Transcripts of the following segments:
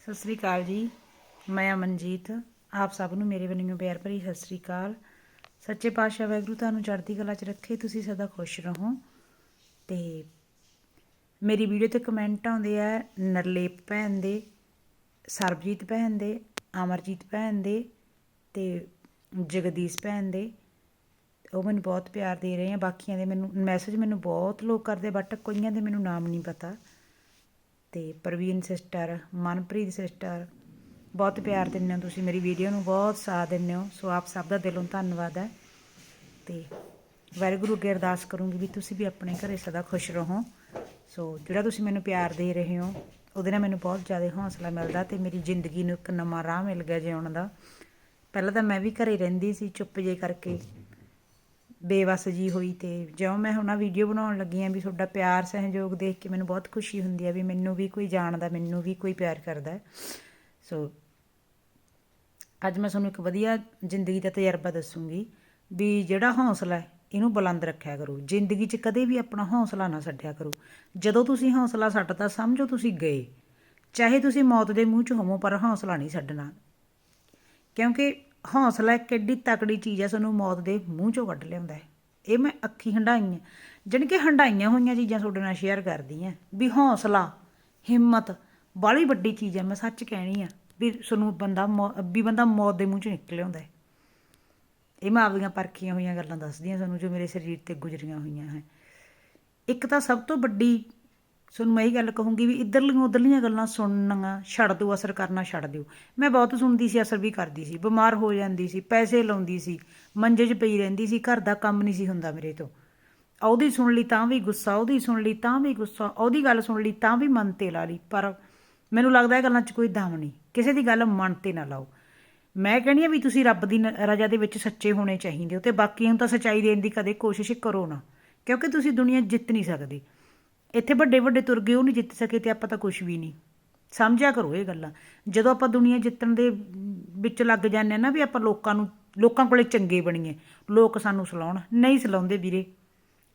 ਸਤਿ ਸ੍ਰੀ ਅਕਾਲ ਜੀ। ਮੈਂ ਅਮਨਜੀਤ ਆਪ ਸਭ ਨੂੰ ਮੇਰੇ ਵੱਲੋਂ ਪਿਆਰ ਭਰੀ ਸਤਿ ਸ੍ਰੀ ਅਕਾਲ। ਸੱਚੇ ਪਾਤਸ਼ਾਹ ਵਾਹਿਗੁਰੂ ਤੁਹਾਨੂੰ ਚੜ੍ਹਦੀ ਕਲਾ 'ਚ ਰੱਖੇ, ਤੁਸੀਂ ਸਦਾ ਖੁਸ਼ ਰਹੋ। ਤੇ ਮੇਰੀ ਵੀਡੀਓ ਤੇ ਕਮੈਂਟ ਆਉਂਦੇ ਆ, ਨਰਲੇਪ ਭੈਣ ਦੇ, ਸਰਬਜੀਤ ਭੈਣ ਦੇ, ਅਮਰਜੀਤ ਭੈਣ ਦੇ ਤੇ ਜਗਦੀਸ਼ ਭੈਣ ਦੇ। ਉਹ ਮੈਨੂੰ ਬਹੁਤ ਪਿਆਰ ਦੇ ਰਹੇ ਆ। ਬਾਕੀਆਂ ਦੇ ਮੈਨੂੰ ਮੈਸੇਜ ਮੈਨੂੰ ਬਹੁਤ ਲੋਕ ਕਰਦੇ ਬਟ ਕਈਆਂ ਦੇ ਮੈਨੂੰ ਨਾਮ ਨਹੀਂ ਪਤਾ। ਅਤੇ ਪ੍ਰਵੀਨ ਸਿਸਟਰ, ਮਨਪ੍ਰੀਤ ਸਿਸਟਰ, ਬਹੁਤ ਪਿਆਰ ਦਿੰਦੇ ਹੋ ਤੁਸੀਂ ਮੇਰੀ ਵੀਡੀਓ ਨੂੰ, ਬਹੁਤ ਸਾਥ ਦਿੰਦੇ ਹੋ, ਸੋ ਆਪ ਸਭ ਦਾ ਦਿਲੋਂ ਧੰਨਵਾਦ ਹੈ। ਤੇ ਵਾਹਿਗੁਰੂ ਅੱਗੇ ਅਰਦਾਸ ਕਰੂੰਗੀ ਵੀ ਤੁਸੀਂ ਵੀ ਆਪਣੇ ਘਰੇ ਸਦਾ ਖੁਸ਼ ਰਹੋ। ਸੋ ਜਿਹੜਾ ਤੁਸੀਂ ਮੈਨੂੰ ਪਿਆਰ ਦੇ ਰਹੇ ਹੋ, ਉਹਦੇ ਨਾਲ ਮੈਨੂੰ ਬਹੁਤ ਜ਼ਿਆਦਾ ਹੌਸਲਾ ਮਿਲਦਾ ਤੇ ਮੇਰੀ ਜ਼ਿੰਦਗੀ ਨੂੰ ਇੱਕ ਨਵਾਂ ਰਾਹ ਮਿਲ ਗਿਆ ਜਿਉਣ ਦਾ। ਪਹਿਲਾਂ ਤਾਂ ਮੈਂ ਵੀ ਘਰੇ ਰਹਿੰਦੀ ਸੀ ਚੁੱਪ ਜੇ ਕਰਕੇ। ਬੇਵਸ ਜੀ ਹੋਈ ਤੇ ਜਿਉਂ ਮੈਂ ਹੁਣ ਆ ਵੀਡੀਓ ਬਣਾਉਣ ਲੱਗੀ ਆਂ ਵੀ ਤੁਹਾਡਾ ਪਿਆਰ, ਸਹਿਯੋਗ ਦੇਖ ਕੇ ਮੈਨੂੰ ਬਹੁਤ ਖੁਸ਼ੀ ਹੁੰਦੀ ਹੈ ਵੀ ਮੈਨੂੰ ਵੀ ਕੋਈ ਜਾਣਦਾ, ਮੈਨੂੰ ਵੀ ਕੋਈ ਪਿਆਰ ਕਰਦਾ। ਸੋ ਅੱਜ ਮੈਂ ਤੁਹਾਨੂੰ ਇੱਕ ਵਧੀਆ ਜ਼ਿੰਦਗੀ ਦਾ ਤਜਰਬਾ ਦੱਸੂਗੀ ਵੀ ਜਿਹੜਾ ਹੌਸਲਾ ਹੈ, ਇਹਨੂੰ ਬੁਲੰਦ ਰੱਖਿਆ ਕਰੋ। ਜ਼ਿੰਦਗੀ 'ਚ ਕਦੇ ਵੀ ਆਪਣਾ ਹੌਸਲਾ ਨਾ ਛੱਡਿਆ ਕਰੋ। ਜਦੋਂ ਤੁਸੀਂ ਹੌਸਲਾ ਛੱਡਤਾ, ਸਮਝੋ ਤੁਸੀਂ ਗਏ। ਚਾਹੇ ਤੁਸੀਂ ਮੌਤ ਦੇ ਮੂੰਹ 'ਚ ਹੋਵੋ, ਪਰ ਹੌਸਲਾ ਨਹੀਂ ਛੱਡਣਾ। ਕਿਉਂਕਿ ਹੌਸਲਾ ਇੱਕ ਏਡੀ ਤਕੜੀ ਚੀਜ਼ ਹੈ, ਸਾਨੂੰ ਮੌਤ ਦੇ ਮੂੰਹ 'ਚੋਂ ਕੱਢ ਲਿਆਉਂਦਾ ਹੈ। ਇਹ ਮੈਂ ਅੱਖੀ ਹੰਡਾਈਆਂ ਜਾਣੀ ਕਿ ਹੰਡਾਈਆਂ ਹੋਈਆਂ ਚੀਜ਼ਾਂ ਤੁਹਾਡੇ ਨਾਲ ਸ਼ੇਅਰ ਕਰਦੀ ਹਾਂ ਵੀ ਹੌਸਲਾ, ਹਿੰਮਤ ਬਾਲੀ ਵੱਡੀ ਚੀਜ਼ ਹੈ, ਮੈਂ ਸੱਚ ਕਹਿਣੀ ਆ, ਵੀ ਸਾਨੂੰ ਬੰਦਾ ਮੌ- ਵੀ ਬੰਦਾ ਮੌਤ ਦੇ ਮੂੰਹ 'ਚੋਂ ਨਿਕਲ ਆਉਂਦਾ ਹੈ। ਇਹ ਮੈਂ ਆਪਦੀਆਂ ਪਰਖੀਆਂ ਹੋਈਆਂ ਗੱਲਾਂ ਦੱਸਦੀਆਂ ਸਾਨੂੰ, ਜੋ ਮੇਰੇ ਸਰੀਰ ਤੇ ਗੁਜ਼ਰੀਆਂ ਹੋਈਆਂ ਹੈ ਇੱਕ ਤਾਂ ਸਭ ਤੋਂ ਵੱਡੀ ਤੁਹਾਨੂੰ ਮੈਂ ਇਹ ਗੱਲ ਕਹੂੰਗੀ ਵੀ ਇੱਧਰਲੀਆਂ ਉੱਧਰਲੀਆਂ ਗੱਲਾਂ ਸੁਣਨੀਆਂ ਛੱਡ ਦਿਓ, ਅਸਰ ਕਰਨਾ ਛੱਡ ਦਿਓ। ਮੈਂ ਬਹੁਤ ਸੁਣਦੀ ਸੀ, ਅਸਰ ਵੀ ਕਰਦੀ ਸੀ। ਬਿਮਾਰ ਹੋ ਜਾਂਦੀ ਸੀ, ਪੈਸੇ ਲਾਉਂਦੀ ਸੀ, ਮੰਜੇ 'ਚ ਪਈ ਰਹਿੰਦੀ ਸੀ, ਘਰ ਦਾ ਕੰਮ ਨਹੀਂ ਸੀ ਹੁੰਦਾ ਮੇਰੇ ਤੋਂ। ਉਹਦੀ ਸੁਣ ਲਈ ਤਾਂ ਵੀ ਗੁੱਸਾ, ਉਹਦੀ ਸੁਣ ਲਈ ਤਾਂ ਵੀ ਗੁੱਸਾ, ਉਹਦੀ ਗੱਲ ਸੁਣ ਲਈ ਤਾਂ ਵੀ ਮਨ ਤੇ ਲਾ ਲਈ, ਪਰ ਮੈਨੂੰ ਲੱਗਦਾ ਇਹ ਗੱਲਾਂ 'ਚ ਕੋਈ ਦਮ ਨਹੀਂ। ਕਿਸੇ ਦੀ ਗੱਲ ਮਨ ਤੇ ਨਾ ਲਾਓ। ਮੈਂ ਕਹਿੰਦੀ ਆ ਵੀ ਤੁਸੀਂ ਰੱਬ ਦੀ ਰਜ਼ਾ ਦੇ ਵਿੱਚ ਸੱਚੇ ਹੋਣੇ ਚਾਹੀਦੇ ਹੋ ਤੇ ਬਾਕੀਆਂ ਨੂੰ ਤਾਂ ਸੱਚਾਈ ਦੇਣ ਦੀ ਕਦੇ ਕੋਸ਼ਿਸ਼ ਕਰੋ ਨਾ, ਕਿਉਂਕਿ ਤੁਸੀਂ ਦੁਨੀਆ ਜਿੱਤ ਨਹੀਂ ਸਕਦੇ। ਇੱਥੇ ਵੱਡੇ ਵੱਡੇ ਤੁਰ ਗਏ, ਉਹ ਨਹੀਂ ਜਿੱਤ ਸਕੇ ਤੇ ਆਪਾਂ ਤਾਂ ਕੁਝ ਵੀ ਨਹੀਂ। ਸਮਝਿਆ ਕਰੋ ਇਹ ਗੱਲਾਂ। ਜਦੋਂ ਆਪਾਂ ਦੁਨੀਆ ਜਿੱਤਣ ਦੇ ਵਿੱਚ ਲੱਗ ਜਾਂਦੇ ਆ ਨਾ ਵੀ ਆਪਾਂ ਲੋਕਾਂ ਨੂੰ, ਲੋਕਾਂ ਕੋਲੇ ਚੰਗੇ ਬਣੀਏ, ਲੋਕ ਸਾਨੂੰ ਸਲਾਉਣ। ਨਹੀਂ ਸਲਾਉਂਦੇ ਵੀਰੇ।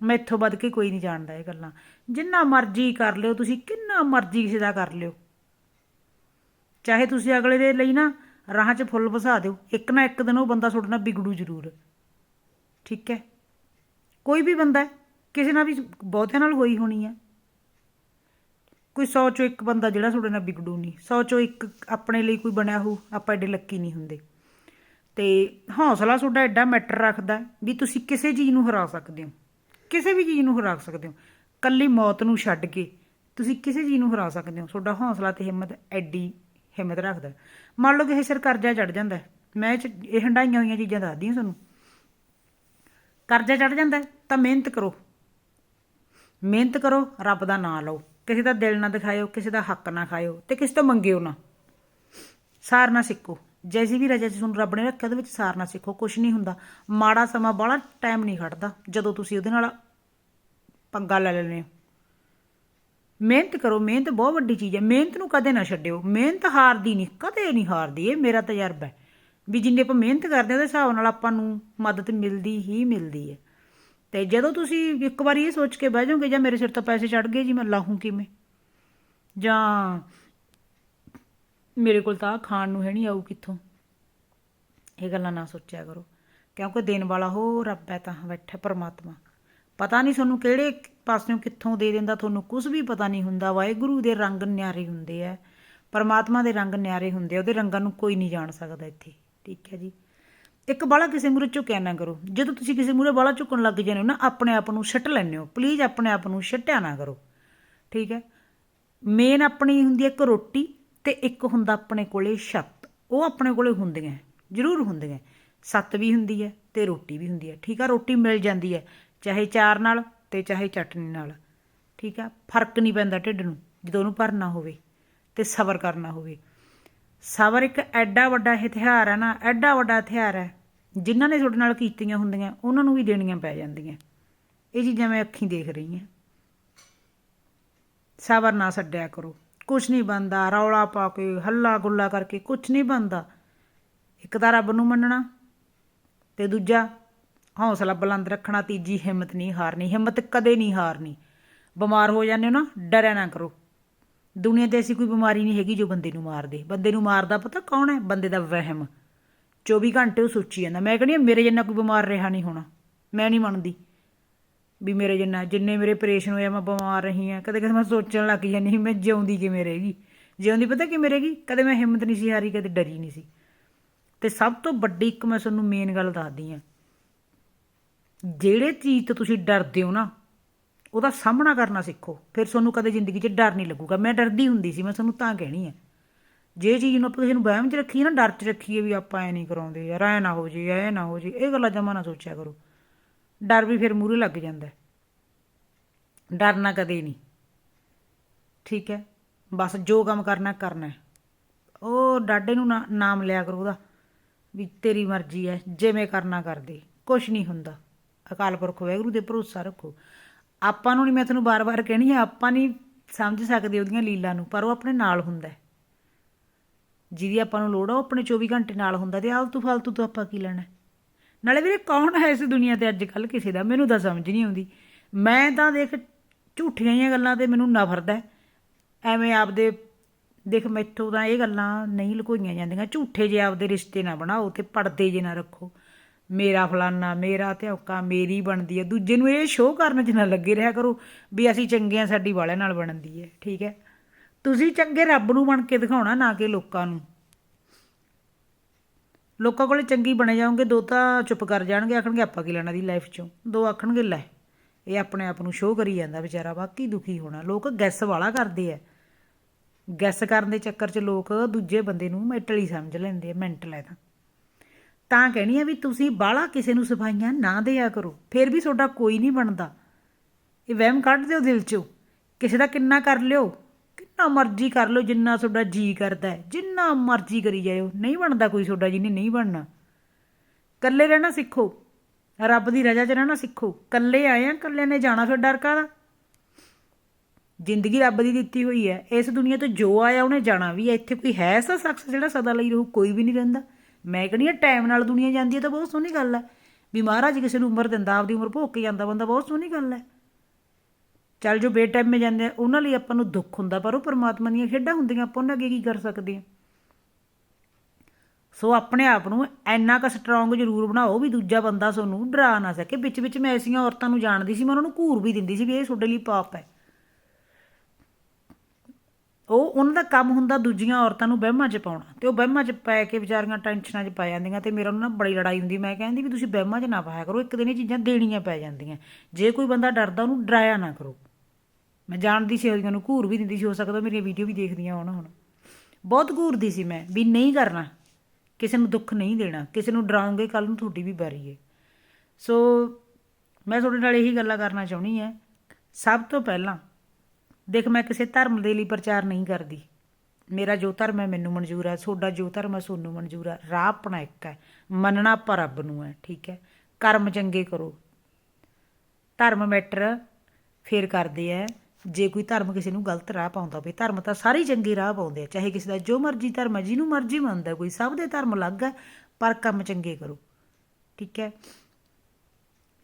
ਮੈਥੋਂ ਵੱਧ ਕੇ ਕੋਈ ਨਹੀਂ ਜਾਣਦਾ ਇਹ ਗੱਲਾਂ। ਜਿੰਨਾ ਮਰਜ਼ੀ ਕਰ ਲਿਓ ਤੁਸੀਂ, ਕਿੰਨਾ ਮਰਜ਼ੀ ਕਿਸੇ ਦਾ ਕਰ ਲਿਓ। ਚਾਹੇ ਤੁਸੀਂ ਅਗਲੇ ਦੇ ਲਈ ਨਾ ਰਾਹਾਂ 'ਚ ਫੁੱਲ ਵਸਾ ਦਿਓ, ਇੱਕ ਨਾ ਇੱਕ ਦਿਨ ਉਹ ਬੰਦਾ ਤੁਹਾਡੇ ਨਾਲ ਵਿਗੜੂ ਜ਼ਰੂਰ। ਠੀਕ ਹੈ? ਕੋਈ ਵੀ ਬੰਦਾ ਕਿਸੇ ਨਾਲ ਵੀ ਬਹੁਤਿਆਂ ਨਾਲ ਹੋਈ ਹੋਣੀ ਹੈ। ਕੋਈ 100 ਚੋਂ ਇੱਕ ਬੰਦਾ ਜਿਹੜਾ ਤੁਹਾਡੇ ਨਾਲ ਵਿਗੜੂ ਨਹੀਂ 100 ਚੋਂ ਇੱਕ ਆਪਣੇ ਲਈ ਕੋਈ ਬਣਿਆ ਹੋ ਆਪਾਂ ਐਡੇ ਲੱਕੀ ਨਹੀਂ ਹੁੰਦੇ। ਤੇ ਹੌਸਲਾ ਤੁਹਾਡਾ ਐਡਾ ਮੈਟਰ ਰੱਖਦਾ ਵੀ ਤੁਸੀਂ ਕਿਸੇ ਚੀਜ਼ ਨੂੰ ਹਰਾ ਸਕਦੇ ਹੋ, ਕਿਸੇ ਵੀ ਚੀਜ਼ ਨੂੰ ਹਰਾ ਸਕਦੇ ਹੋ। ਕੱਲੀ ਮੌਤ ਨੂੰ ਛੱਡ ਕੇ ਤੁਸੀਂ ਕਿਸੇ ਚੀਜ਼ ਨੂੰ ਹਰਾ ਸਕਦੇ ਹੋ, ਤੁਹਾਡਾ ਹੌਸਲਾ ਤੇ ਹਿੰਮਤ ਐਡੀ ਹਿੰਮਤ ਰੱਖਦਾ। ਮੰਨ ਲਓ ਕਿਸੇ ਸਿਰ ਕਰਜ਼ਾ ਚੜ ਜਾਂਦਾ ਮੈਂ ਇਹ 'ਚ, ਇਹ ਹੰਡਾਈਆਂ ਹੋਈਆਂ ਚੀਜ਼ਾਂ ਦੱਸਦੀ ਹਾਂ ਤੁਹਾਨੂੰ। ਕਰਜ਼ਾ ਚੜ ਜਾਂਦਾ ਤਾਂ ਮਿਹਨਤ ਕਰੋ ਮਿਹਨਤ ਕਰੋ, ਰੱਬ ਦਾ ਨਾਮ ਲਓ। ਕਿਸੇ ਦਾ ਦਿਲ ਨਾ ਦਿਖਾਇਓ, ਕਿਸੇ ਦਾ ਹੱਕ ਨਾ ਖਾਇਓ ਤੇ ਕਿਸੇ ਤੋਂ ਮੰਗਿਓ ਨਾ। ਸਾਰ ਸਾਰਨਾ ਸਿੱਖੋ। ਜੈਸੀ ਵੀ ਰਜਾ ਚ ਤੁਹਾਨੂੰ ਰੱਬ ਨੇ ਰੱਖਿਆ, ਉਹਦੇ ਵਿੱਚ ਸਾਰ ਸਾਰਨਾ ਸਿੱਖੋ ਕੁਝ ਨਹੀਂ ਹੁੰਦਾ। ਮਾੜਾ ਸਮਾਂ ਬੜਾ ਟਾਈਮ ਨਹੀਂ ਖੜਦਾ, ਜਦੋਂ ਤੁਸੀਂ ਉਹਦੇ ਨਾਲ ਪੰਗਾ ਲੈ ਲੈਂਦੇ ਹੋ। ਮਿਹਨਤ ਕਰੋ, ਮਿਹਨਤ ਬਹੁਤ ਵੱਡੀ ਚੀਜ਼ ਹੈ। ਮਿਹਨਤ ਨੂੰ ਕਦੇ ਨਾ ਛੱਡਿਓ। ਮਿਹਨਤ ਹਾਰਦੀ ਨਹੀਂ, ਕਦੇ ਨਹੀਂ ਹਾਰਦੀ, ਇਹ ਮੇਰਾ ਤਜਰਬਾ ਹੈ। ਵੀ ਜਿੰਨੇ ਆਪਾਂ ਮਿਹਨਤ ਕਰਦੇ ਹਾਂ, ਉਹਦੇ ਹਿਸਾਬ ਨਾਲ ਆਪਾਂ ਨੂੰ ਮਦਦ ਮਿਲਦੀ ਹੀ ਮਿਲਦੀ ਹੈ। ਤੇ ਜਦੋਂ ਤੁਸੀਂ ਇੱਕ ਵਾਰੀ ਇਹ ਸੋਚ ਕੇ ਬਹਿ ਜਾਓਗੇ ਜਾਂ ਮੇਰੇ ਸਿਰ ਤੋਂ ਪੈਸੇ ਚੜ ਗਏ ਜੀ, ਮੈਂ ਲਾਹੂੰ ਕਿਵੇਂ? ਜਾਂ ਮੇਰੇ ਕੋਲ ਤਾਂ ਖਾਣ ਨੂੰ ਹੈ ਨਹੀਂ, ਆਊ ਕਿੱਥੋਂ? ਇਹ ਗੱਲਾਂ ਨਾ ਸੋਚਿਆ ਕਰੋ। ਕਿਉਂਕਿ ਦੇਣ ਵਾਲਾ ਹੋ, ਰੱਬ ਹੈ ਤਾਂ ਬੈਠਾ ਪਰਮਾਤਮਾ। ਪਤਾ ਨਹੀਂ ਤੁਹਾਨੂੰ ਕਿਹੜੇ ਪਾਸਿਓਂ ਕਿੱਥੋਂ ਦੇ ਦਿੰਦਾ, ਤੁਹਾਨੂੰ ਕੁਝ ਵੀ ਪਤਾ ਨਹੀਂ ਹੁੰਦਾ। ਵਾਹਿਗੁਰੂ ਦੇ ਰੰਗ ਨਿਆਰੇ ਹੁੰਦੇ ਆ। ਪਰਮਾਤਮਾ ਦੇ ਰੰਗ ਨਿਆਰੇ ਹੁੰਦੇ ਆ, ਉਹਦੇ ਰੰਗਾਂ ਨੂੰ ਕੋਈ ਨਹੀਂ ਜਾਣ ਸਕਦਾ ਇੱਥੇ। ਠੀਕ ਹੈ ਜੀ। ਇੱਕ ਬਾਲਾ ਕਿਸੇ ਮੂਰੇ ਝੁਕਿਆ ਨਾ ਕਰੋ। ਜਦੋਂ ਤੁਸੀਂ ਕਿਸੇ ਮੂਰੇ ਬਾਲਾ ਝੁਕਣ ਲੱਗ ਜਾਂਦੇ ਹੋ ਨਾ, ਆਪਣੇ ਆਪ ਨੂੰ ਛੱਟ ਲੈਂਦੇ ਹੋ। ਪਲੀਜ਼ ਆਪਣੇ ਆਪ ਨੂੰ ਛੱਟਿਆ ਨਾ ਕਰੋ। ਠੀਕ ਹੈ? ਮੇਨ ਆਪਣੀ ਹੁੰਦੀ ਹੈ ਇੱਕ ਰੋਟੀ ਤੇ ਇੱਕ ਹੁੰਦਾ ਆਪਣੇ ਕੋਲੇ ਛੱਤ। ਉਹ ਆਪਣੇ ਕੋਲੇ ਹੁੰਦੀਆਂ ਜ਼ਰੂਰ ਹੁੰਦੀਆਂ ਸੱਤ ਵੀ ਹੁੰਦੀ ਹੈ ਤੇ ਰੋਟੀ ਵੀ ਹੁੰਦੀ ਹੈ। ਠੀਕ ਆ ਰੋਟੀ ਮਿਲ ਜਾਂਦੀ ਹੈ, ਚਾਹੇ ਚਾਰ ਨਾਲ ਤੇ ਚਾਹੇ ਚਟਨੀ ਨਾਲ। ਠੀਕ ਆ ਫ਼ਰਕ ਨਹੀਂ ਪੈਂਦਾ ਢਿੱਡ ਨੂੰ। ਜਦੋਂ ਉਹਨੂੰ ਭਰਨਾ ਹੋਵੇ ਤੇ ਸਬਰ ਕਰਨਾ ਹੋਵੇ। ਸਬਰ ਇੱਕ ਐਡਾ ਵੱਡਾ ਹਥਿਆਰ ਹੈ ਨਾ, ਐਡਾ ਵੱਡਾ ਹਥਿਆਰ ਹੈ ਜਿਨ੍ਹਾਂ ਨੇ ਤੁਹਾਡੇ ਨਾਲ ਕੀਤੀਆਂ ਹੁੰਦੀਆਂ, ਉਹਨਾਂ ਨੂੰ ਵੀ ਦੇਣੀਆਂ ਪੈ ਜਾਂਦੀਆਂ। ਇਹ ਚੀਜ਼ਾਂ ਮੈਂ ਅੱਖੀਂ ਦੇਖ ਰਹੀ ਹਾਂ ਸਬਰ ਨਾ ਛੱਡਿਆ ਕਰੋ। ਕੁਛ ਨਹੀਂ ਬੰਦਾ ਰੌਲਾ ਪਾ ਕੇ, ਹੱਲਾ ਗੁੱਲਾ ਕਰਕੇ ਕੁਛ ਨਹੀਂ ਬੰਦਾ ਇੱਕ ਤਾਂ ਰੱਬ ਨੂੰ ਮੰਨਣਾ ਤੇ ਦੂਜਾ ਹੌਸਲਾ ਬੁਲੰਦ ਰੱਖਣਾ, ਤੀਜੀ ਹਿੰਮਤ ਨਹੀਂ ਹਾਰਨੀ, ਹਿੰਮਤ ਕਦੇ ਨਹੀਂ ਹਾਰਨੀ। ਬਿਮਾਰ ਹੋ ਜਾਂਦੇ ਹੋ ਨਾ, ਡਰਿਆ ਨਾ ਕਰੋ। ਦੁਨੀਆ ਤੇ ਐਸੀ ਕੋਈ ਬਿਮਾਰੀ ਨਹੀਂ ਹੈਗੀ ਜੋ ਬੰਦੇ ਨੂੰ ਮਾਰਦੇ। ਬੰਦੇ ਨੂੰ ਮਾਰਦਾ ਪਤਾ ਕੌਣ ਹੈ? ਬੰਦੇ ਦਾ ਵਹਿਮ। 24 ਘੰਟੇ ਉਹ ਸੋਚੀ ਜਾਂਦਾ। ਮੈਂ ਕਹਿੰਦੀ ਹਾਂ, ਮੇਰੇ ਜਿੰਨਾ ਕੋਈ ਬਿਮਾਰ ਰਿਹਾ ਨਹੀਂ ਹੋਣਾ। ਮੈਂ ਨਹੀਂ ਮੰਨਦੀ ਵੀ ਮੇਰੇ ਜਿੰਨਾ ਜਿੰਨੇ ਮੇਰੇ ਆਪਰੇਸ਼ਨ ਹੋਇਆ ਮੈਂ ਬਿਮਾਰ ਰਹੀ ਆ ਕਦੇ ਕਦੇ ਮੈਂ ਸੋਚਣ ਲੱਗ ਜਾਂਦੀ ਸੀ ਮੈਂ ਜਿਉਂਦੀ ਕਿਵੇਂ ਰਹੇਗੀ? ਜਿਉਂਦੀ ਪਤਾ ਕਿਵੇਂ ਰਹੇਗੀ? ਕਦੇ ਮੈਂ ਹਿੰਮਤ ਨਹੀਂ ਸੀ ਹਾਰੀ ਕਦੇ ਡਰੀ ਨਹੀਂ ਸੀ। ਤੇ ਸਭ ਤੋਂ ਵੱਡੀ ਇੱਕ ਮੈਂ ਤੁਹਾਨੂੰ ਮੇਨ ਗੱਲ ਦੱਸਦੀ ਆ ਜਿਹੜੇ ਚੀਜ਼ ਤੋਂ ਤੁਸੀਂ ਡਰਦੇ ਹੋ ਨਾ ਉਹਦਾ ਸਾਹਮਣਾ ਕਰਨਾ ਸਿੱਖੋ। ਫਿਰ ਤੁਹਾਨੂੰ ਕਦੇ ਜ਼ਿੰਦਗੀ 'ਚ ਡਰ ਨਹੀਂ ਲੱਗੂਗਾ। ਮੈਂ ਡਰਦੀ ਹੁੰਦੀ ਸੀ, ਮੈਂ ਤੁਹਾਨੂੰ ਤਾਂ ਕਹਿਣੀ ਆ। ਜੇ ਚੀਜ਼ ਨੂੰ ਆਪਾਂ ਕਿਸੇ ਨੂੰ ਵਹਿਮ 'ਚ ਰੱਖੀਏ ਨਾ, ਡਰ 'ਚ ਰੱਖੀਏ ਵੀ ਆਪਾਂ ਐ ਨਹੀਂ ਕਰਾਉਂਦੇ ਯਾਰ, ਐ ਨਾ ਹੋ ਜੇ, ਐ ਨਾ ਹੋ ਜੇ, ਇਹ ਗੱਲਾਂ ਜਮਾ ਨਾ ਸੋਚਿਆ ਕਰੋ। ਡਰ ਵੀ ਫਿਰ ਮੂਹਰੇ ਲੱਗ ਜਾਂਦਾ। ਡਰਨਾ ਕਦੇ ਨਹੀਂ। ਠੀਕ ਹੈ? ਬਸ ਜੋ ਕੰਮ ਕਰਨਾ ਕਰਨਾ ਉਹ ਡਾਡੇ ਨੂੰ ਨਾ- ਨਾਮ ਲਿਆ ਕਰੋ ਉਹਦਾ, ਵੀ ਤੇਰੀ ਮਰਜ਼ੀ ਹੈ, ਜਿਵੇਂ ਕਰਨਾ ਕਰਦੇ। ਕੁਝ ਨਹੀਂ ਹੁੰਦਾ। ਅਕਾਲ ਪੁਰਖ ਵਾਹਿਗੁਰੂ ਦੇ ਭਰੋਸਾ ਰੱਖੋ। ਆਪਾਂ ਨੂੰ ਨਹੀਂ ਮੈਂ ਤੁਹਾਨੂੰ ਬਾਰ-ਬਾਰ ਕਹਿਣੀ ਹੈ ਆਪਾਂ ਨਹੀਂ ਸਮਝ ਸਕਦੇ ਉਹਦੀਆਂ ਲੀਲਾ ਨੂੰ, ਪਰ ਉਹ ਆਪਣੇ ਨਾਲ ਹੁੰਦਾ ਹੈ। ਜਿਹਦੀ ਆਪਾਂ ਨੂੰ ਲੋੜ ਆ, ਉਹ ਆਪਣੇ 24 ਘੰਟੇ ਨਾਲ ਹੁੰਦਾ ਤੇ ਆਲਤੂ ਫਾਲਤੂ ਤੋਂ ਆਪਾਂ ਕੀ ਲੈਣਾ ਨਾਲੇ ਵੀਰੇ, ਕੌਣ ਹੈ ਇਸ ਦੁਨੀਆ ਤੇ ਅੱਜ ਕੱਲ ਕਿਸੇ ਦਾ? ਮੈਨੂੰ ਤਾਂ ਸਮਝ ਨਹੀਂ ਆਉਂਦੀ। ਮੈਂ ਤਾਂ ਦੇਖ, ਝੂਠੀਆਂ ਹੀ ਗੱਲਾਂ ਤੇ ਮੈਨੂੰ ਨਫ਼ਰਤ ਹੈ। ਐਵੇਂ ਆਪਦੇ, ਦੇਖ ਮੈਥੋਂ ਤਾਂ ਇਹ ਗੱਲਾਂ ਨਹੀਂ ਲੁਕੋਈਆਂ ਜਾਂਦੀਆਂ। ਝੂਠੇ ਜੇ ਆਪਦੇ ਰਿਸ਼ਤੇ ਨਾ ਬਣਾਓ ਤੇ ਪਰਦੇ ਜੇ ਨਾ ਰੱਖੋ। ਮੇਰਾ ਫਲਾਨਾ, ਮੇਰਾ ਧਿਆਕਾ ਮੇਰੀ ਬਣਦੀ ਹੈ। ਦੂਜੇ ਨੂੰ ਇਹ ਸ਼ੋਅ ਕਰਨ 'ਚ ਨਾ ਲੱਗੇ, ਰਿਹਾ ਕਰੋ ਵੀ ਅਸੀਂ ਚੰਗੇ ਆ ਸਾਡੀ ਵਾਲਿਆਂ ਨਾਲ ਬਣਦੀ ਹੈ, ਠੀਕ ਹੈ? ਤੁਸੀਂ ਚੰਗੇ ਰੱਬ ਨੂੰ ਬਣ ਕੇ ਦਿਖਾਉਣਾ, ਨਾ ਕਿ ਲੋਕਾਂ ਨੂੰ। ਲੋਕਾਂ ਕੋਲੇ ਚੰਗੀ ਬਣੇ ਜਾਓਗੇ, ਦੋ ਤਾਂ ਚੁੱਪ ਕਰ ਜਾਣਗੇ, ਆਖਣਗੇ ਆਪਾਂ ਕੀ ਲੈਣਾ ਦੀ ਲਾਈਫ 'ਚੋਂ। ਦੋ ਆਖਣਗੇ, ਲੈ, ਇਹ ਆਪਣੇ ਆਪ ਨੂੰ ਸ਼ੋਅ ਕਰੀ ਜਾਂਦਾ ਵਿਚਾਰਾ, ਬਾਕੀ ਦੁਖੀ ਹੋਣਾ। ਲੋਕ ਗੈਸ ਵਾਲਾ ਕਰਦੇ ਆ। ਗੈਸ ਕਰਨ ਦੇ ਚੱਕਰ 'ਚ ਲੋਕ ਦੂਜੇ ਬੰਦੇ ਨੂੰ ਮੈਂਟਲੀ ਸਮਝ ਲੈਂਦੇ ਆ ਮੈਂਟਲ ਹੈ ਤਾਂ। ਤਾਂ ਕਹਿਣੀ ਆ ਵੀ ਤੁਸੀਂ ਬਾਹਲਾ ਕਿਸੇ ਨੂੰ ਸਫਾਈਆਂ ਨਾ ਦਿਆ ਕਰੋ। ਫਿਰ ਵੀ ਤੁਹਾਡਾ ਕੋਈ ਨਹੀਂ ਬਣਦਾ। ਇਹ ਵਹਿਮ ਕੱਢ ਦਿਓ ਦਿਲ 'ਚੋਂ। ਕਿਸੇ ਦਾ ਕਿੰਨਾ ਕਰ ਲਿਓ, ਕਿੰਨਾ ਮਰਜ਼ੀ ਕਰ ਲਓ, ਜਿੰਨਾ ਤੁਹਾਡਾ ਜੀ ਕਰਦਾ ਹੈ, ਜਿੰਨਾ ਮਰਜ਼ੀ ਕਰੀ ਜਾਇਓ। ਨਹੀਂ ਬਣਦਾ ਕੋਈ ਤੁਹਾਡਾ ਜਿਹਨੇ ਨਹੀਂ ਬਣਨਾ। ਇਕੱਲੇ ਰਹਿਣਾ ਸਿੱਖੋ। ਰੱਬ ਦੀ ਰਜ਼ਾ 'ਚ ਰਹਿਣਾ ਸਿੱਖੋ। ਇਕੱਲੇ ਆਏ ਆ ਇਕੱਲੇ ਨੇ ਜਾਣਾ ਫਿਰ ਡਰ ਕਾਹਦਾ? ਜ਼ਿੰਦਗੀ ਰੱਬ ਦੀ ਦਿੱਤੀ ਹੋਈ ਹੈ। ਇਸ ਦੁਨੀਆ ਤੋਂ ਜੋ ਆਇਆ ਉਹਨੇ ਜਾਣਾ ਵੀ ਹੈ। ਇੱਥੇ ਕੋਈ ਹੈ ਐਸਾ ਸ਼ਖਸ ਜਿਹੜਾ ਸਦਾ ਲਈ ਰਹੂ? ਕੋਈ ਵੀ ਨਹੀਂ ਰਹਿੰਦਾ। ਮੈਂ ਕਹਿੰਦੀ ਹਾਂ ਟਾਈਮ ਨਾਲ ਦੁਨੀਆ ਜਾਂਦੀ ਹੈ ਤਾਂ ਬਹੁਤ ਸੋਹਣੀ ਗੱਲ ਹੈ ਵੀ ਮਹਾਰਾਜ ਕਿਸੇ ਨੂੰ ਉਮਰ ਦਿੰਦਾ, ਆਪਦੀ ਉਮਰ ਭੋਗ ਕੇ ਜਾਂਦਾ ਬੰਦਾ, ਬਹੁਤ ਸੋਹਣੀ ਗੱਲ ਹੈ ਚੱਲ ਜੋ ਬੇਟਾਈਮ ਮੇ ਜਾਂਦੇ ਆ, ਉਹਨਾਂ ਲਈ ਆਪਾਂ ਨੂੰ ਦੁੱਖ ਹੁੰਦਾ, ਪਰ ਉਹ ਪਰਮਾਤਮਾ ਦੀਆਂ ਖੇਡਾਂ ਹੁੰਦੀਆਂ, ਆਪਾਂ ਉਹਨਾਂ ਅੱਗੇ ਕੀ ਕਰ ਸਕਦੇ ਹਾਂ ਸੋ ਆਪਣੇ ਆਪ ਨੂੰ ਇੰਨਾ ਕੁ ਸਟਰੋਂਗ ਜ਼ਰੂਰ ਬਣਾਓ ਵੀ ਦੂਜਾ ਬੰਦਾ ਤੁਹਾਨੂੰ ਡਰਾ ਨਾ ਸਕੇ। ਵਿੱਚ ਵਿੱਚ ਮੈਂ ਐਸੀਆਂ ਔਰਤਾਂ ਨੂੰ ਜਾਣਦੀ ਸੀ, ਮੈਂ ਉਹਨਾਂ ਨੂੰ ਘੂਰ ਵੀ ਦਿੰਦੀ ਸੀ ਵੀ ਇਹ ਤੁਹਾਡੇ ਲਈ ਪਾਪ ਹੈ। ਉਹ ਉਹਨਾਂ ਦਾ ਕੰਮ ਹੁੰਦਾ ਦੂਜੀਆਂ ਔਰਤਾਂ ਨੂੰ ਵਹਿਮਾਂ 'ਚ ਪਾਉਣਾ ਤੇ ਉਹ ਵਹਿਮਾਂ 'ਚ ਪੈ ਕੇ ਵਿਚਾਰੀਆਂ ਟੈਨਸ਼ਨਾਂ 'ਚ ਪੈ ਜਾਂਦੀਆਂ ਤੇ ਮੇਰਾ ਉਹਨਾਂ ਨਾਲ ਬੜੀ ਲੜਾਈ ਹੁੰਦੀ, ਮੈਂ ਕਹਿੰਦੀ ਵੀ ਤੁਸੀਂ ਵਹਿਮਾਂ 'ਚ ਨਾ ਪਾਇਆ ਕਰੋ, ਇੱਕ ਦਿਨ ਇਹ ਚੀਜ਼ਾਂ ਦੇਣੀਆਂ ਪੈ ਜਾਂਦੀਆਂ। ਜੇ ਕੋਈ ਬੰਦਾ ਡਰਦਾ ਉਹਨੂੰ ਡਰਾਇਆ ਨਾ ਕਰੋ। ਮੈਂ ਜਾਣਦੀ ਸੀ ਉਹਦੀਆਂ ਨੂੰ, ਘੂਰ ਵੀ ਦਿੰਦੀ ਸੀ, ਹੋ ਸਕਦਾ ਮੇਰੀਆਂ ਵੀਡੀਓ ਵੀ ਦੇਖਦੀਆਂ ਹੋਣ ਹੁਣ। ਬਹੁਤ ਘੂਰਦੀ ਸੀ ਮੈਂ ਵੀ ਨਹੀਂ ਕਰਨਾ, ਕਿਸੇ ਨੂੰ ਦੁੱਖ ਨਹੀਂ ਦੇਣਾ, ਕਿਸੇ ਨੂੰ ਡਰਾਉਂਗੇ ਕੱਲ ਨੂੰ ਤੁਹਾਡੀ ਵੀ ਵਾਰੀ ਹੈ ਸੋ ਮੈਂ ਤੁਹਾਡੇ ਨਾਲ ਇਹੀ ਗੱਲਾਂ ਕਰਨਾ ਚਾਹੁੰਦੀ ਹਾਂ। ਸਭ ਤੋਂ ਪਹਿਲਾਂ ਦੇਖ, ਮੈਂ ਕਿਸੇ ਧਰਮ ਦੇ ਲਈ ਪ੍ਰਚਾਰ ਨਹੀਂ ਕਰਦੀ। ਮੇਰਾ ਜੋ ਧਰਮ ਹੈ, ਮੈਨੂੰ ਮਨਜ਼ੂਰ ਹੈ। ਤੁਹਾਡਾ ਜੋ ਧਰਮ ਹੈ ਤੁਹਾਨੂੰ ਮਨਜ਼ੂਰ ਹੈ। ਰਾਹ ਆਪਣਾ ਇੱਕ ਹੈ। ਮੰਨਣਾ ਆਪਾਂ ਰੱਬ ਨੂੰ ਹੈ, ਠੀਕ ਹੈ? ਕਰਮ ਚੰਗੇ ਕਰੋ। ਧਰਮ ਮੈਟਰ ਫੇਰ ਕਰਦੇ ਆ ਜੇ ਕੋਈ ਧਰਮ ਕਿਸੇ ਨੂੰ ਗਲਤ ਰਾਹ ਪਾਉਂਦਾ ਹੋਵੇ, ਧਰਮ ਤਾਂ ਸਾਰੇ ਹੀ ਚੰਗੇ ਰਾਹ ਪਾਉਂਦੇ ਆ। ਚਾਹੇ ਕਿਸੇ ਦਾ ਜੋ ਮਰਜ਼ੀ ਧਰਮ ਹੈ, ਜਿਹਨੂੰ ਮਰਜ਼ੀ ਮੰਨਦਾ ਕੋਈ ਸਭ ਦੇ ਧਰਮ ਅਲੱਗ ਹੈ, ਪਰ ਕੰਮ ਚੰਗੇ ਕਰੋ। ਠੀਕ ਹੈ?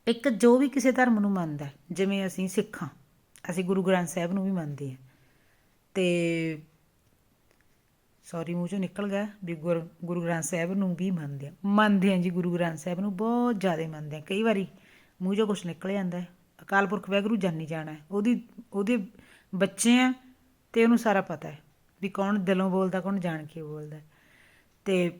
ਇੱਕ ਜੋ ਵੀ ਕਿਸੇ ਧਰਮ ਨੂੰ ਮੰਨਦਾ ਜਿਵੇਂ ਅਸੀਂ ਸਿੱਖਾਂ ਅਸੀਂ ਗੁਰੂ ਗ੍ਰੰਥ ਸਾਹਿਬ ਨੂੰ ਵੀ ਮੰਨਦੇ ਹਾਂ। ਤੇ ਸੌਰੀ ਮੂੰਹ ਚੋਂ ਨਿਕਲ ਗਿਆ ਵੀ ਗੁਰ- ਗੁਰੂ ਗ੍ਰੰਥ ਸਾਹਿਬ ਨੂੰ ਵੀ ਮੰਨਦੇ ਆ ਮੰਨਦੇ ਆ ਜੀ, ਗੁਰੂ ਗ੍ਰੰਥ ਸਾਹਿਬ ਨੂੰ ਬਹੁਤ ਜ਼ਿਆਦਾ ਮੰਨਦੇ ਆ ਕਈ ਵਾਰੀ ਮੂੰਹ ਚੋਂ ਕੁਝ ਨਿਕਲ ਜਾਂਦਾ ਹੈ। ਅਕਾਲ ਪੁਰਖ ਵਾਹਿਗੁਰੂ ਜਾਨੀ ਜਾਣਾ ਉਹਦੀ, ਉਹਦੇ ਬੱਚੇ ਆ ਤੇ ਉਹਨੂੰ ਸਾਰਾ ਪਤਾ ਹੈ ਵੀ ਕੌਣ ਦਿਲੋਂ ਬੋਲਦਾ, ਕੌਣ ਜਾਣ ਕੇ ਬੋਲਦਾ ਹੈ। ਤੇ